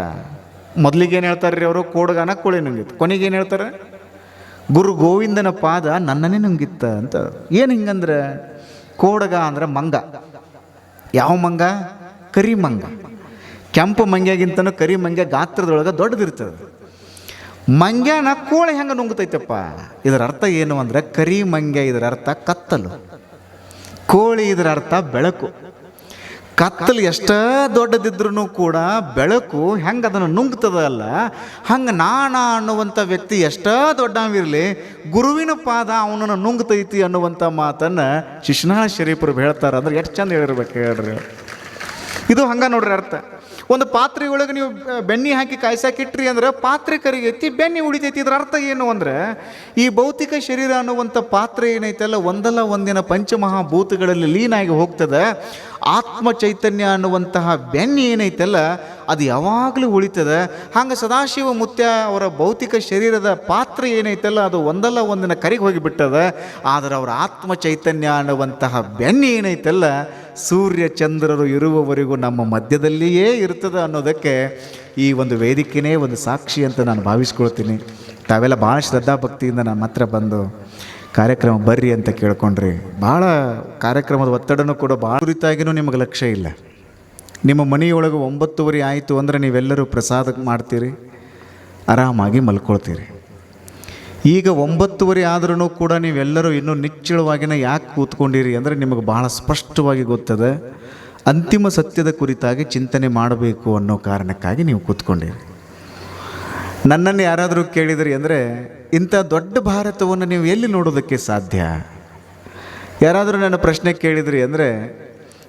ಮೊದಲಿಗೆ ಏನು ಹೇಳ್ತಾರೆ ರೀ ಅವರು? ಕೋಡ್ಗಾನ ಕೋಳಿ ನುಂಗಿತ್ತು. ಕೊನೆಗೆ ಏನು ಹೇಳ್ತಾರೆ? ಗುರು ಗೋವಿಂದನ ಪಾದ ನನ್ನನೆ ನುಂಗಿತ್ತ ಅಂತ. ಏನು ಹಿಂಗಂದ್ರೆ? ಕೋಡಗ ಅಂದ್ರೆ ಮಂಗ. ಯಾವ ಮಂಗ? ಕರಿ ಮಂಗ. ಕೆಂಪು ಮಂಗ್ಯಾಗಿಂತನೂ ಕರಿ ಮಂಗ್ಯ ಗಾತ್ರದೊಳಗೆ ದೊಡ್ಡದಿರ್ತದೆ. ಮಂಗ್ಯಾನ ಕೋಳಿ ಹೆಂಗೆ ನುಂಗ್ತೈತಪ್ಪ? ಇದರ ಅರ್ಥ ಏನು ಅಂದರೆ ಕರಿ ಮಂಗ್ಯ ಇದರ ಅರ್ಥ ಕತ್ತಲು. ಕೋಳಿ ಇದರ ಅರ್ಥ ಬೆಳಕು. ಕತ್ತಲು ಎಷ್ಟೇ ದೊಡ್ಡದಿದ್ರೂ ಕೂಡ ಬೆಳಕು ಹೆಂಗೆ ಅದನ್ನು ನುಂಗ್ತದಲ್ಲ ಹಂಗೆ ನಾಣ ಅನ್ನುವಂಥ ವ್ಯಕ್ತಿ ಎಷ್ಟೇ ದೊಡ್ಡವಿರಲಿ, ಗುರುವಿನ ಪಾದ ಅವನನ್ನು ನುಂಗ್ತೈತಿ ಅನ್ನುವಂಥ ಮಾತನ್ನು ಶಿಶುನಾಳ ಶರೀಫರು ಹೇಳ್ತಾರೆ ಅಂದ್ರೆ ಎಷ್ಟು ಚಂದ ಹೇಳಿರ್ಬೇಕು ಹೇಳ್ರಿ. ಇದು ಹಂಗೆ ನೋಡ್ರಿ ಅರ್ಥ. ಒಂದು ಪಾತ್ರೆ ಒಳಗೆ ನೀವು ಬೆನ್ನಿ ಹಾಕಿ ಕಾಯ್ಸಾಕಿಟ್ರಿ ಅಂದ್ರೆ ಪಾತ್ರೆ ಕರಿಗೈತಿ, ಬೆಣ್ಣೆ ಉಳಿತೈತಿ ಇದ್ರ ಅರ್ಥ ಏನು ಅಂದ್ರೆ, ಈ ಭೌತಿಕ ಶರೀರ ಅನ್ನುವಂಥ ಪಾತ್ರೆ ಏನೈತಲ್ಲ ಒಂದಲ್ಲ ಒಂದಿನ ಪಂಚಮಹಾಭೂತಗಳಲ್ಲಿ ಲೀನಾಗಿ ಹೋಗ್ತದೆ. ಆತ್ಮ ಚೈತನ್ಯ ಅನ್ನುವಂತಹ ಬೆಣ್ಣೆ ಏನೈತಲ್ಲ ಅದು ಯಾವಾಗಲೂ ಉಳಿತದೆ. ಹಂಗೆ ಸದಾಶಿವ ಮುತ್ಯ ಅವರ ಭೌತಿಕ ಶರೀರದ ಪಾತ್ರ ಏನೈತಲ್ಲ ಅದು ಒಂದಲ್ಲ ಒಂದಿನ ಕರಿಗೆ ಹೋಗಿಬಿಟ್ಟದ. ಆದರೆ ಅವರ ಆತ್ಮ ಚೈತನ್ಯ ಅನ್ನುವಂತಹ ಬೆಣ್ಣೆ ಏನೈತಲ್ಲ ಸೂರ್ಯ ಚಂದ್ರರು ಇರುವವರೆಗೂ ನಮ್ಮ ಮಧ್ಯದಲ್ಲಿಯೇ ಇರ್ತದೆ ಅನ್ನೋದಕ್ಕೆ ಈ ಒಂದು ವೇದಿಕೆನೇ ಒಂದು ಸಾಕ್ಷಿ ಅಂತ ನಾನು ಭಾವಿಸ್ಕೊಳ್ತೀನಿ. ತಾವೆಲ್ಲ ಭಾಳ ಶ್ರದ್ಧಾಭಕ್ತಿಯಿಂದ ನಮ್ಮ ಹತ್ರ ಬಂದು ಕಾರ್ಯಕ್ರಮ ಬರ್ರಿ ಅಂತ ಕೇಳ್ಕೊಂಡ್ರಿ. ಭಾಳ ಕಾರ್ಯಕ್ರಮದ ಒತ್ತಡನೂ ಕೂಡ ಭಾಳ ಕುರಿತಾಗಿನೂ ನಿಮಗೆ ಲಕ್ಷ್ಯ ಇಲ್ಲ. ನಿಮ್ಮ ಮನೆಯೊಳಗೆ ಒಂಬತ್ತುವರೆ ಆಯಿತು ಅಂದರೆ ನೀವೆಲ್ಲರೂ ಪ್ರಸಾದ ಮಾಡ್ತೀರಿ, ಆರಾಮಾಗಿ ಮಲ್ಕೊಳ್ತೀರಿ. ಈಗ ಒಂಬತ್ತುವರೆ ಆದ್ರೂ ಕೂಡ ನೀವೆಲ್ಲರೂ ಇನ್ನೂ ನಿಚ್ಚಳವಾಗಿನ ಯಾಕೆ ಕೂತ್ಕೊಂಡಿರಿ ಅಂದರೆ ನಿಮಗೆ ಬಹಳ ಸ್ಪಷ್ಟವಾಗಿ ಗೊತ್ತದೆ. ಅಂತಿಮ ಸತ್ಯದ ಕುರಿತಾಗಿ ಚಿಂತನೆ ಮಾಡಬೇಕು ಅನ್ನೋ ಕಾರಣಕ್ಕಾಗಿ ನೀವು ಕೂತ್ಕೊಂಡಿರಿ. ನನ್ನನ್ನು ಯಾರಾದರೂ ಕೇಳಿದಿರಿ ಅಂದರೆ ಇಂಥ ದೊಡ್ಡ ಭಾರತವನ್ನು ನೀವು ಎಲ್ಲಿ ನೋಡೋದಕ್ಕೆ ಸಾಧ್ಯ? ಯಾರಾದರೂ ನನ್ನ ಪ್ರಶ್ನೆ ಕೇಳಿದಿರಿ ಅಂದರೆ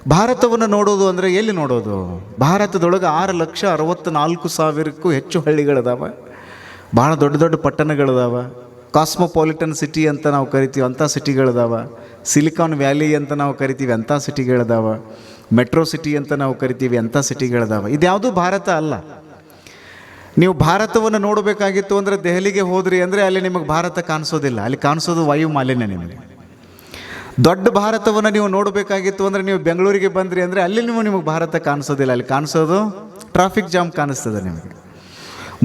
ಭಾರತವನ್ನು ನೋಡೋದು ಅಂದರೆ ಎಲ್ಲಿ ನೋಡೋದು? ಭಾರತದೊಳಗೆ ಆರು ಲಕ್ಷ ಅರವತ್ತು ನಾಲ್ಕು ಸಾವಿರಕ್ಕೂ ಹೆಚ್ಚು ಹಳ್ಳಿಗಳಿದಾವೆ. ಭಾಳ ದೊಡ್ಡ ದೊಡ್ಡ ಪಟ್ಟಣಗಳಿದಾವೆ. ಕಾಸ್ಮೋಪಾಲಿಟನ್ ಸಿಟಿ ಅಂತ ನಾವು ಕರಿತೀವಿ, ಅಂಥ ಸಿಟಿಗಳಿದಾವೆ. ಸಿಲಿಕಾನ್ ವ್ಯಾಲಿ ಅಂತ ನಾವು ಕರಿತೀವಿ, ಅಂಥ ಸಿಟಿಗಳಿದಾವೆ. ಮೆಟ್ರೋ ಸಿಟಿ ಅಂತ ನಾವು ಕರಿತೀವಿ, ಅಂಥ ಸಿಟಿಗಳಿದಾವೆ. ಇದ್ಯಾವುದು ಭಾರತ ಅಲ್ಲ. ನೀವು ಭಾರತವನ್ನು ನೋಡಬೇಕಾಗಿತ್ತು ಅಂದರೆ ದೆಹಲಿಗೆ ಹೋದ್ರಿ ಅಂದರೆ ಅಲ್ಲಿ ನಿಮಗೆ ಭಾರತ ಕಾಣಿಸೋದಿಲ್ಲ. ಅಲ್ಲಿ ಕಾಣಿಸೋದು ವಾಯು ಮಾಲಿನ್ಯ ನಿಮಗೆ. ದೊಡ್ಡ ಭಾರತವನ್ನು ನೀವು ನೋಡಬೇಕಾಗಿತ್ತು ಅಂದರೆ ನೀವು ಬೆಂಗಳೂರಿಗೆ ಬಂದ್ರಿ ಅಂದರೆ ಅಲ್ಲಿ ನೀವು ನಿಮಗೆ ಭಾರತ ಕಾಣಿಸೋದಿಲ್ಲ. ಅಲ್ಲಿ ಕಾಣಿಸೋದು ಟ್ರಾಫಿಕ್ ಜಾಮ್ ಕಾಣಿಸ್ತದೆ ನಿಮಗೆ.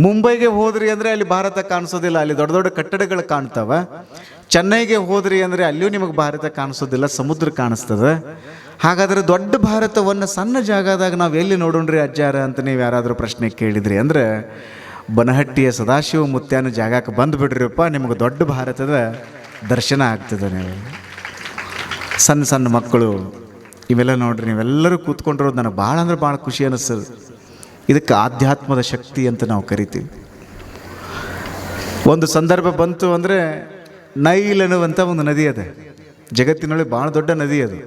ಮುಂಬೈಗೆ ಹೋದ್ರಿ ಅಂದರೆ ಅಲ್ಲಿ ಭಾರತ ಕಾಣಿಸೋದಿಲ್ಲ. ಅಲ್ಲಿ ದೊಡ್ಡ ದೊಡ್ಡ ಕಟ್ಟಡಗಳು ಕಾಣ್ತವೆ. ಚೆನ್ನೈಗೆ ಹೋದ್ರಿ ಅಂದರೆ ಅಲ್ಲಿಯೂ ನಿಮಗೆ ಭಾರತ ಕಾಣಿಸೋದಿಲ್ಲ, ಸಮುದ್ರ ಕಾಣಿಸ್ತದೆ. ಹಾಗಾದರೆ ದೊಡ್ಡ ಭಾರತವನ್ನು ಸಣ್ಣ ಜಾಗದಾಗ ನಾವು ಎಲ್ಲಿ ನೋಡೋಣ್ರಿ ಅಜ್ಜಾರ ಅಂತ ನೀವು ಯಾರಾದರೂ ಪ್ರಶ್ನೆ ಕೇಳಿದ್ರಿ ಅಂದರೆ, ಬನಹಟ್ಟಿಯ ಸದಾಶಿವ ಮುತ್ಯಾನ ಜಾಗಕ್ಕೆ ಬಂದುಬಿಡ್ರಿಪ್ಪ, ನಿಮಗೆ ದೊಡ್ಡ ಭಾರತದ ದರ್ಶನ ಆಗ್ತದೆ ನೀವು. ಸಣ್ಣ ಸಣ್ಣ ಮಕ್ಕಳು, ಇವೆಲ್ಲ ನೋಡ್ರಿ, ನೀವೆಲ್ಲರೂ ಕೂತ್ಕೊಂಡಿರೋದು ನನಗೆ ಭಾಳ ಅಂದ್ರೆ ಭಾಳ ಖುಷಿ ಅನ್ನಿಸ್ತದೆ ಇದಕ್ಕೆ ಆಧ್ಯಾತ್ಮದ ಶಕ್ತಿ ಅಂತ ನಾವು ಕರಿತೀವಿ. ಒಂದು ಸಂದರ್ಭ ಬಂತು ಅಂದರೆ ನೈಲ್ ಅನ್ನುವಂಥ ಒಂದು ನದಿ ಅದೆ. ಜಗತ್ತಿನೊಳಗೆ ಭಾಳ ದೊಡ್ಡ ನದಿ ಅದು.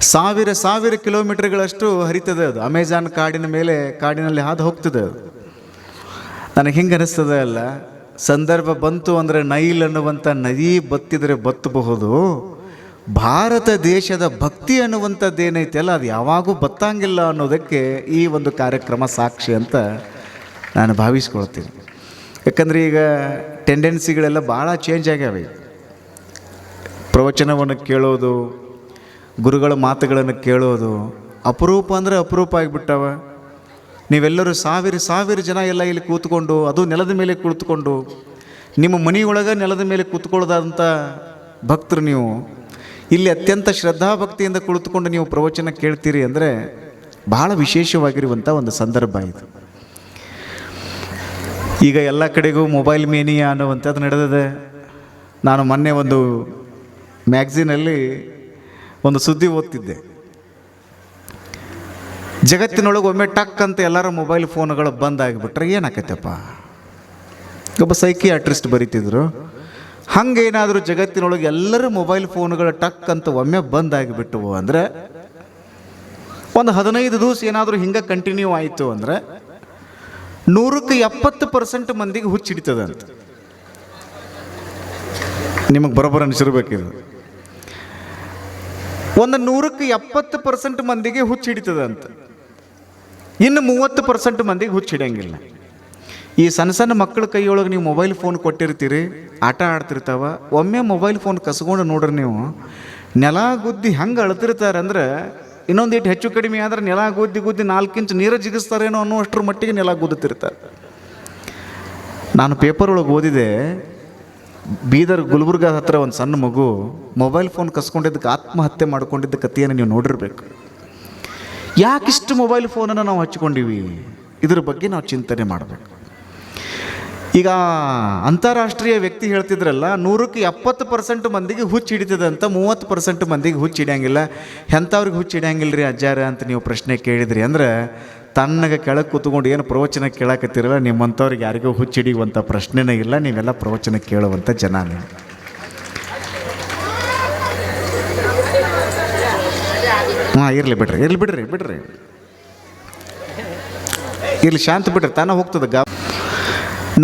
ಸಾವಿರ ಸಾವಿರ ಕಿಲೋಮೀಟರ್ಗಳಷ್ಟು ಹರಿತದೆ ಅದು. ಅಮೆಜಾನ್ ಕಾಡಿನ ಮೇಲೆ ಕಾಡಿನಲ್ಲಿ ಹಾದು ಹೋಗ್ತದೆ ಅದು. ನನಗೆ ಹಿಂಗೆ ಅನಿಸ್ತದೆ ಅಲ್ಲ, ಸಂದರ್ಭ ಬಂತು ಅಂದರೆ ನೈಲ್ ಅನ್ನುವಂಥ ನದಿ ಬತ್ತಿದರೆ ಬತ್ತಬಹುದು. ಭಾರತ ದೇಶದ ಭಕ್ತಿ ಅನ್ನುವಂಥದ್ದು ಏನೈತೆಲ್ಲ ಅದು ಯಾವಾಗೂ ಬತ್ತಂಗಿಲ್ಲ ಅನ್ನೋದಕ್ಕೆ ಈ ಒಂದು ಕಾರ್ಯಕ್ರಮ ಸಾಕ್ಷಿ ಅಂತ ನಾನು ಭಾವಿಸ್ಕೊಳ್ತೀನಿ. ಯಾಕಂದರೆ ಈಗ ಟೆಂಡೆನ್ಸಿಗಳೆಲ್ಲ ಭಾಳ ಚೇಂಜ್ ಆಗ್ಯಾವೆ. ಪ್ರವಚನವನ್ನು ಕೇಳೋದು, ಗುರುಗಳ ಮಾತುಗಳನ್ನು ಕೇಳೋದು, ಅಪರೂಪ ಅಂದರೆ ಅಪರೂಪ ಆಗಿಬಿಟ್ಟವ. ನೀವೆಲ್ಲರೂ ಸಾವಿರ ಸಾವಿರ ಜನ ಎಲ್ಲ ಇಲ್ಲಿ ಕೂತ್ಕೊಂಡು, ಅದು ನೆಲದ ಮೇಲೆ ಕುಳಿತುಕೊಂಡು ನಿಮ್ಮ ಮನೆಯೊಳಗೆ ನೆಲದ ಮೇಲೆ ಕೂತ್ಕೊಳ್ಳೋದಂಥ ಭಕ್ತರು ನೀವು. ಇಲ್ಲಿ ಅತ್ಯಂತ ಶ್ರದ್ಧಾಭಕ್ತಿಯಿಂದ ಕುಳಿತುಕೊಂಡು ನೀವು ಪ್ರವಚನ ಕೇಳ್ತೀರಿ ಅಂದರೆ ಬಹಳ ವಿಶೇಷವಾಗಿರುವಂಥ ಒಂದು ಸಂದರ್ಭ ಇದು. ಈಗ ಎಲ್ಲ ಕಡೆಗೂ ಮೊಬೈಲ್ ಮೇನಿಯಾ ಅನ್ನುವಂಥದ್ದು ನಡೆದಿದೆ. ನಾನು ಮೊನ್ನೆ ಒಂದು ಮ್ಯಾಗ್ಝಿನಲ್ಲಿ ಒಂದು ಸುದ್ದಿ ಓದ್ತಿದ್ದೆ. ಜಗತ್ತಿನೊಳಗೆ ಒಮ್ಮೆ ಟಕ್ ಅಂತ ಎಲ್ಲರ ಮೊಬೈಲ್ ಫೋನ್ಗಳು ಬಂದ್ ಆಗಿಬಿಟ್ರೆ ಏನಾಕೈತಪ್ಪ? ಒಬ್ಬ ಸೈಕಿಯಾಟ್ರಿಸ್ಟ್ ಬರೀತಿದ್ರು. ಹಂಗೇನಾದರೂ ಜಗತ್ತಿನೊಳಗೆ ಎಲ್ಲರೂ ಮೊಬೈಲ್ ಫೋನ್ಗಳು ಟಕ್ ಅಂತ ಒಮ್ಮೆ ಬಂದ್ ಆಗಿಬಿಟ್ಟವು ಅಂದರೆ, ಒಂದು ಹದಿನೈದು ದಿವಸ ಏನಾದರೂ ಹಿಂಗೆ ಕಂಟಿನ್ಯೂ ಆಯಿತು ಅಂದರೆ, ನೂರಕ್ಕೆ ಎಪ್ಪತ್ತು ಪರ್ಸೆಂಟ್ ಮಂದಿಗೆ ಹುಚ್ಚಿಡಿತದಂತ ನಿಮಗೆ ಬರೋಬ್ಬರ ಅನಿಸಿರ್ಬೇಕಿದು. ಒಂದು ನೂರಕ್ಕೆ ಎಪ್ಪತ್ತು ಪರ್ಸೆಂಟ್ ಮಂದಿಗೆ ಹುಚ್ಚಿಡಿತದಂತ ಇನ್ನು ಮೂವತ್ತು ಪರ್ಸೆಂಟ್ ಮಂದಿಗೆ ಹುಚ್ಚಿಡಂಗಿಲ್ಲ. ಈ ಸಣ್ಣ ಸಣ್ಣ ಮಕ್ಕಳ ಕೈಯೊಳಗೆ ನೀವು ಮೊಬೈಲ್ ಫೋನ್ ಕೊಟ್ಟಿರ್ತೀರಿ, ಆಟ ಆಡ್ತಿರ್ತಾವ, ಒಮ್ಮೆ ಮೊಬೈಲ್ ಫೋನ್ ಕಸ್ಕೊಂಡು ನೋಡ್ರಿ ನೀವು, ನೆಲ ಗುದ್ದಿ ಹೆಂಗೆ ಅಳ್ತಿರ್ತಾರೆ ಅಂದ್ರೆ ಇನ್ನೊಂದಿಟ್ಟು ಹೆಚ್ಚು ಕಡಿಮೆ ಆದ್ರೆ ನೆಲ ಗುದ್ದಿ ಗುದ್ದಿ ನಾಲ್ಕು ಇಂಚು ನೀರು ಜಿಗಿಸ್ತಾರೇನೋ ಅನ್ನೋ ಅಷ್ಟರ ಮಟ್ಟಿಗೆ ನೆಲ ಗುದ್ದುತ್ತಿರ್ತಾರೆ ನಾನು ಪೇಪರ್ ಒಳಗೆ ಓದಿದೆ, ಬೀದರ್ ಗುಲ್ಬರ್ಗ ಹತ್ರ ಒಂದು ಸಣ್ಣ ಮಗು ಮೊಬೈಲ್ ಫೋನ್ ಕಸ್ಕೊಂಡಿದ್ದಕ್ಕೆ ಆತ್ಮಹತ್ಯೆ ಮಾಡ್ಕೊಂಡಿದ್ದ ಕಥೆಯನ್ನು ನೀವು ನೋಡಿರ್ಬೇಕು. ಯಾಕಿಷ್ಟು ಮೊಬೈಲ್ ಫೋನನ್ನು ನಾವು ಹಚ್ಕೊಂಡಿವಿ? ಇದ್ರ ಬಗ್ಗೆ ನಾವು ಚಿಂತನೆ ಮಾಡಬೇಕು. ಈಗ ಅಂತಾರಾಷ್ಟ್ರೀಯ ವ್ಯಕ್ತಿ ಹೇಳ್ತಿದ್ರಲ್ಲ, ನೂರಕ್ಕೆ ಎಪ್ಪತ್ತು ಪರ್ಸೆಂಟ್ ಮಂದಿಗೆ ಹುಚ್ಚು ಹಿಡಿತದಂತ ಮೂವತ್ತು ಪರ್ಸೆಂಟ್ ಮಂದಿಗೆ ಹುಚ್ಚು ಹಿಡಿಯಂಗಿಲ್ಲ. ಎಂಥವ್ರಿಗೆ ಹುಚ್ಚು ಹಿಡಿಯಂಗಿಲ್ಲ ರೀ ಅಜ್ಜಾರ ಅಂತ ನೀವು ಪ್ರಶ್ನೆ ಕೇಳಿದ್ರಿ ಅಂದ್ರೆ, ತಣ್ಣಗೆ ಕೆಳಗೆ ಕೂತ್ಕೊಂಡು ಏನು ಪ್ರವಚನ ಕೇಳಕತ್ತಿರಲ್ಲ, ನಿಮ್ಮಂಥವ್ರಿಗೆ ಯಾರಿಗೂ ಹುಚ್ಚು ಹಿಡಿಯುವಂಥ ಪ್ರಶ್ನೆನೇ ಇಲ್ಲ, ನೀವೆಲ್ಲ ಪ್ರವಚನ ಕೇಳುವಂಥ ಜನ ನೀವು. ಹಾಂ, ಇರಲಿ ಬಿಡ್ರಿ ಇರಲಿ ಬಿಡ್ರಿ ಬಿಡ್ರಿ. ಇರ್ಲಿ, ಶಾಂತ ಬಿಡ್ರಿ, ತಾನೇ ಹೋಗ್ತದೆ ಗಾ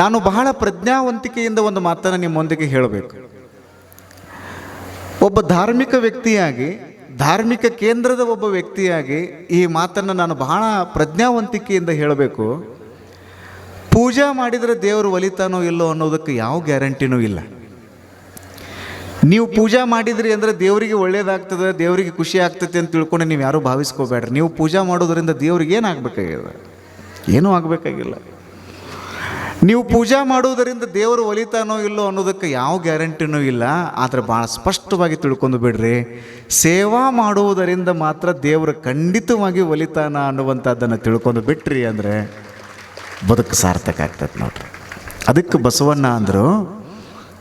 ನಾನು ಬಹಳ ಪ್ರಜ್ಞಾವಂತಿಕೆಯಿಂದ ಒಂದು ಮಾತನ್ನು ನಿಮ್ಮೊಂದಿಗೆ ಹೇಳಬೇಕು. ಒಬ್ಬ ಧಾರ್ಮಿಕ ವ್ಯಕ್ತಿಯಾಗಿ, ಧಾರ್ಮಿಕ ಕೇಂದ್ರದ ಒಬ್ಬ ವ್ಯಕ್ತಿಯಾಗಿ ಈ ಮಾತನ್ನು ನಾನು ಬಹಳ ಪ್ರಜ್ಞಾವಂತಿಕೆಯಿಂದ ಹೇಳಬೇಕು. ಪೂಜಾ ಮಾಡಿದರೆ ದೇವರು ಒಲಿತಾನೋ ಇಲ್ಲೋ ಅನ್ನೋದಕ್ಕೆ ಯಾವ ಗ್ಯಾರಂಟಿನೂ ಇಲ್ಲ. ನೀವು ಪೂಜಾ ಮಾಡಿದ್ರಿ ಅಂದರೆ ದೇವರಿಗೆ ಒಳ್ಳೇದಾಗ್ತದೆ, ದೇವರಿಗೆ ಖುಷಿ ಆಗ್ತದೆ ಅಂತ ತಿಳ್ಕೊಂಡು ನೀವು ಯಾರೂ ಭಾವಿಸ್ಕೋಬೇಡ್ರಿ. ನೀವು ಪೂಜಾ ಮಾಡೋದರಿಂದ ದೇವ್ರಿಗೆ ಏನು ಆಗಬೇಕಾಗಿದೆ ಏನೂ ಆಗಬೇಕಾಗಿಲ್ಲ. ನೀವು ಪೂಜಾ ಮಾಡುವುದರಿಂದ ದೇವರು ಒಲಿತಾನೋ ಇಲ್ಲೋ ಅನ್ನೋದಕ್ಕೆ ಯಾವ ಗ್ಯಾರಂಟಿನೂ ಇಲ್ಲ. ಆದರೆ ಭಾಳ ಸ್ಪಷ್ಟವಾಗಿ ತಿಳ್ಕೊಂಡು ಬಿಡ್ರಿ. ಸೇವಾ ಮಾಡುವುದರಿಂದ ಮಾತ್ರ ದೇವರು ಖಂಡಿತವಾಗಿ ಒಲಿತಾನ ಅನ್ನುವಂಥದ್ದನ್ನು ತಿಳ್ಕೊಂಡು ಬಿಟ್ರಿ ಅಂದರೆ ಬದುಕು ಸಾರ್ಥಕ ಆಗ್ತದೆ ನೋಡ್ರಿ. ಅದಕ್ಕೆ ಬಸವಣ್ಣ ಅಂದರು,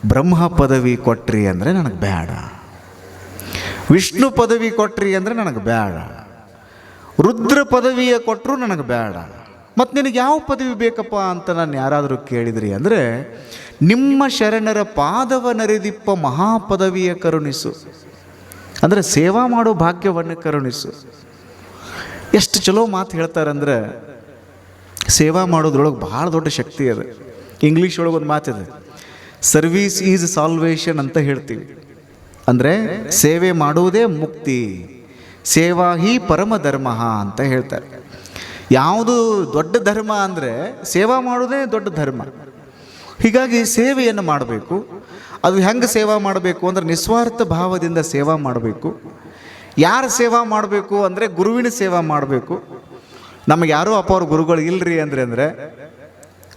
ಬ್ರಹ್ಮ ಪದವಿ ಕೊಟ್ರಿ ಅಂದರೆ ನನಗೆ ಬೇಡ ವಿಷ್ಣು ಪದವಿ ಕೊಟ್ರಿ ಅಂದರೆ ನನಗೆ ಬೇಡ ರುದ್ರ ಪದವಿಯ ಕೊಟ್ಟರು ನನಗೆ ಬೇಡ ಮತ್ತು ನಿನಗೆ ಯಾವ ಪದವಿ ಬೇಕಪ್ಪ ಅಂತ ನಾನು ಯಾರಾದರೂ ಕೇಳಿದ್ರಿ ಅಂದರೆ, ನಿಮ್ಮ ಶರಣರ ಪಾದವ ನರೆದಿಪ್ಪ ಮಹಾಪದವಿಯ ಕರುಣಿಸು. ಅಂದರೆ ಸೇವಾ ಮಾಡೋ ಭಾಗ್ಯವನ್ನು ಕರುಣಿಸು. ಎಷ್ಟು ಚಲೋ ಮಾತು ಹೇಳ್ತಾರಂದ್ರೆ, ಸೇವಾ ಮಾಡೋದ್ರೊಳಗೆ ಭಾಳ ದೊಡ್ಡ ಶಕ್ತಿ ಅದು. ಇಂಗ್ಲೀಷ್ ಒಳಗೆ ಒಂದು ಮಾತಿದೆ ಸರ್ವೀಸ್ ಈಸ್ ಸಾಲ್ವೇಷನ್ ಅಂತ ಹೇಳ್ತೀವಿ. ಅಂದರೆ ಸೇವೆ ಮಾಡುವುದೇ ಮುಕ್ತಿ, ಸೇವಾ ಹಿ ಪರಮ ಧರ್ಮ ಅಂತ ಹೇಳ್ತಾರೆ. ಯಾವುದು ದೊಡ್ಡ ಧರ್ಮ ಅಂದರೆ ಸೇವಾ ಮಾಡೋದೇ ದೊಡ್ಡ ಧರ್ಮ. ಹೀಗಾಗಿ ಸೇವೆಯನ್ನು ಮಾಡಬೇಕು. ಅದು ಹೆಂಗೆ ಸೇವಾ ಮಾಡಬೇಕು ಅಂದರೆ ನಿಸ್ವಾರ್ಥ ಭಾವದಿಂದ ಸೇವಾ ಮಾಡಬೇಕು. ಯಾರು ಸೇವಾ ಮಾಡಬೇಕು ಅಂದರೆ ಗುರುವಿನ ಸೇವಾ ಮಾಡಬೇಕು. ನಮಗೆ ಯಾರೂ ಅಪ್ಪ ಅವ್ರ ಗುರುಗಳು ಇಲ್ಲರಿ ಅಂದರೆ ಅಂದರೆ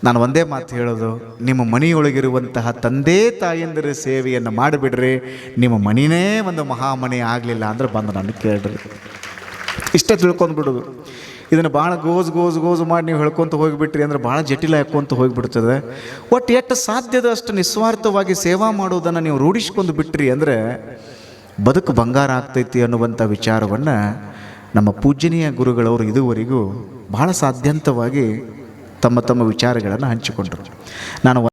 ನಾನು ಒಂದೇ ಮಾತು ಹೇಳೋದು, ನಿಮ್ಮ ಮನೆಯೊಳಗಿರುವಂತಹ ತಂದೆ ತಾಯಂದಿರ ಸೇವೆಯನ್ನು ಮಾಡಿಬಿಡ್ರಿ. ನಿಮ್ಮ ಮನೆಯೇ ಒಂದು ಮಹಾಮನೆ ಆಗಲಿಲ್ಲ ಅಂದ್ರೆ ಬಂದು ನಾನು ಕೇಳ್ರಿ. ಇಷ್ಟ ತಿಳ್ಕೊಂಡು ಬಿಡೋದು ಇದನ್ನು ಭಾಳ ಗೋಜು ಗೋಜ್ ಗೋಜು ಮಾಡಿ ನೀವು ಹೇಳ್ಕೊತ ಹೋಗಿಬಿಟ್ರಿ ಅಂದ್ರೆ ಭಾಳ ಜಟಿಲ ಹಾಕ್ಕೊಂತ ಹೋಗಿಬಿಡ್ತದೆ. ಒಟ್ಟು ಎಷ್ಟು ಸಾಧ್ಯದ ಅಷ್ಟು ನಿಸ್ವಾರ್ಥವಾಗಿ ಸೇವಾ ಮಾಡೋದನ್ನು ನೀವು ರೂಢಿಸ್ಕೊಂಡು ಬಿಟ್ರಿ ಅಂದರೆ ಬದುಕು ಬಂಗಾರ ಆಗ್ತೈತಿ ಅನ್ನುವಂಥ ವಿಚಾರವನ್ನು ನಮ್ಮ ಪೂಜ್ಯನೀಯ ಗುರುಗಳವರು ಇದುವರೆಗೂ ಬಹಳ ಸಾಧ್ಯಂತವಾಗಿ ತಮ್ಮ ತಮ್ಮ ವಿಚಾರಗಳನ್ನು ಹಂಚಿಕೊಂಡರು. ನಾನು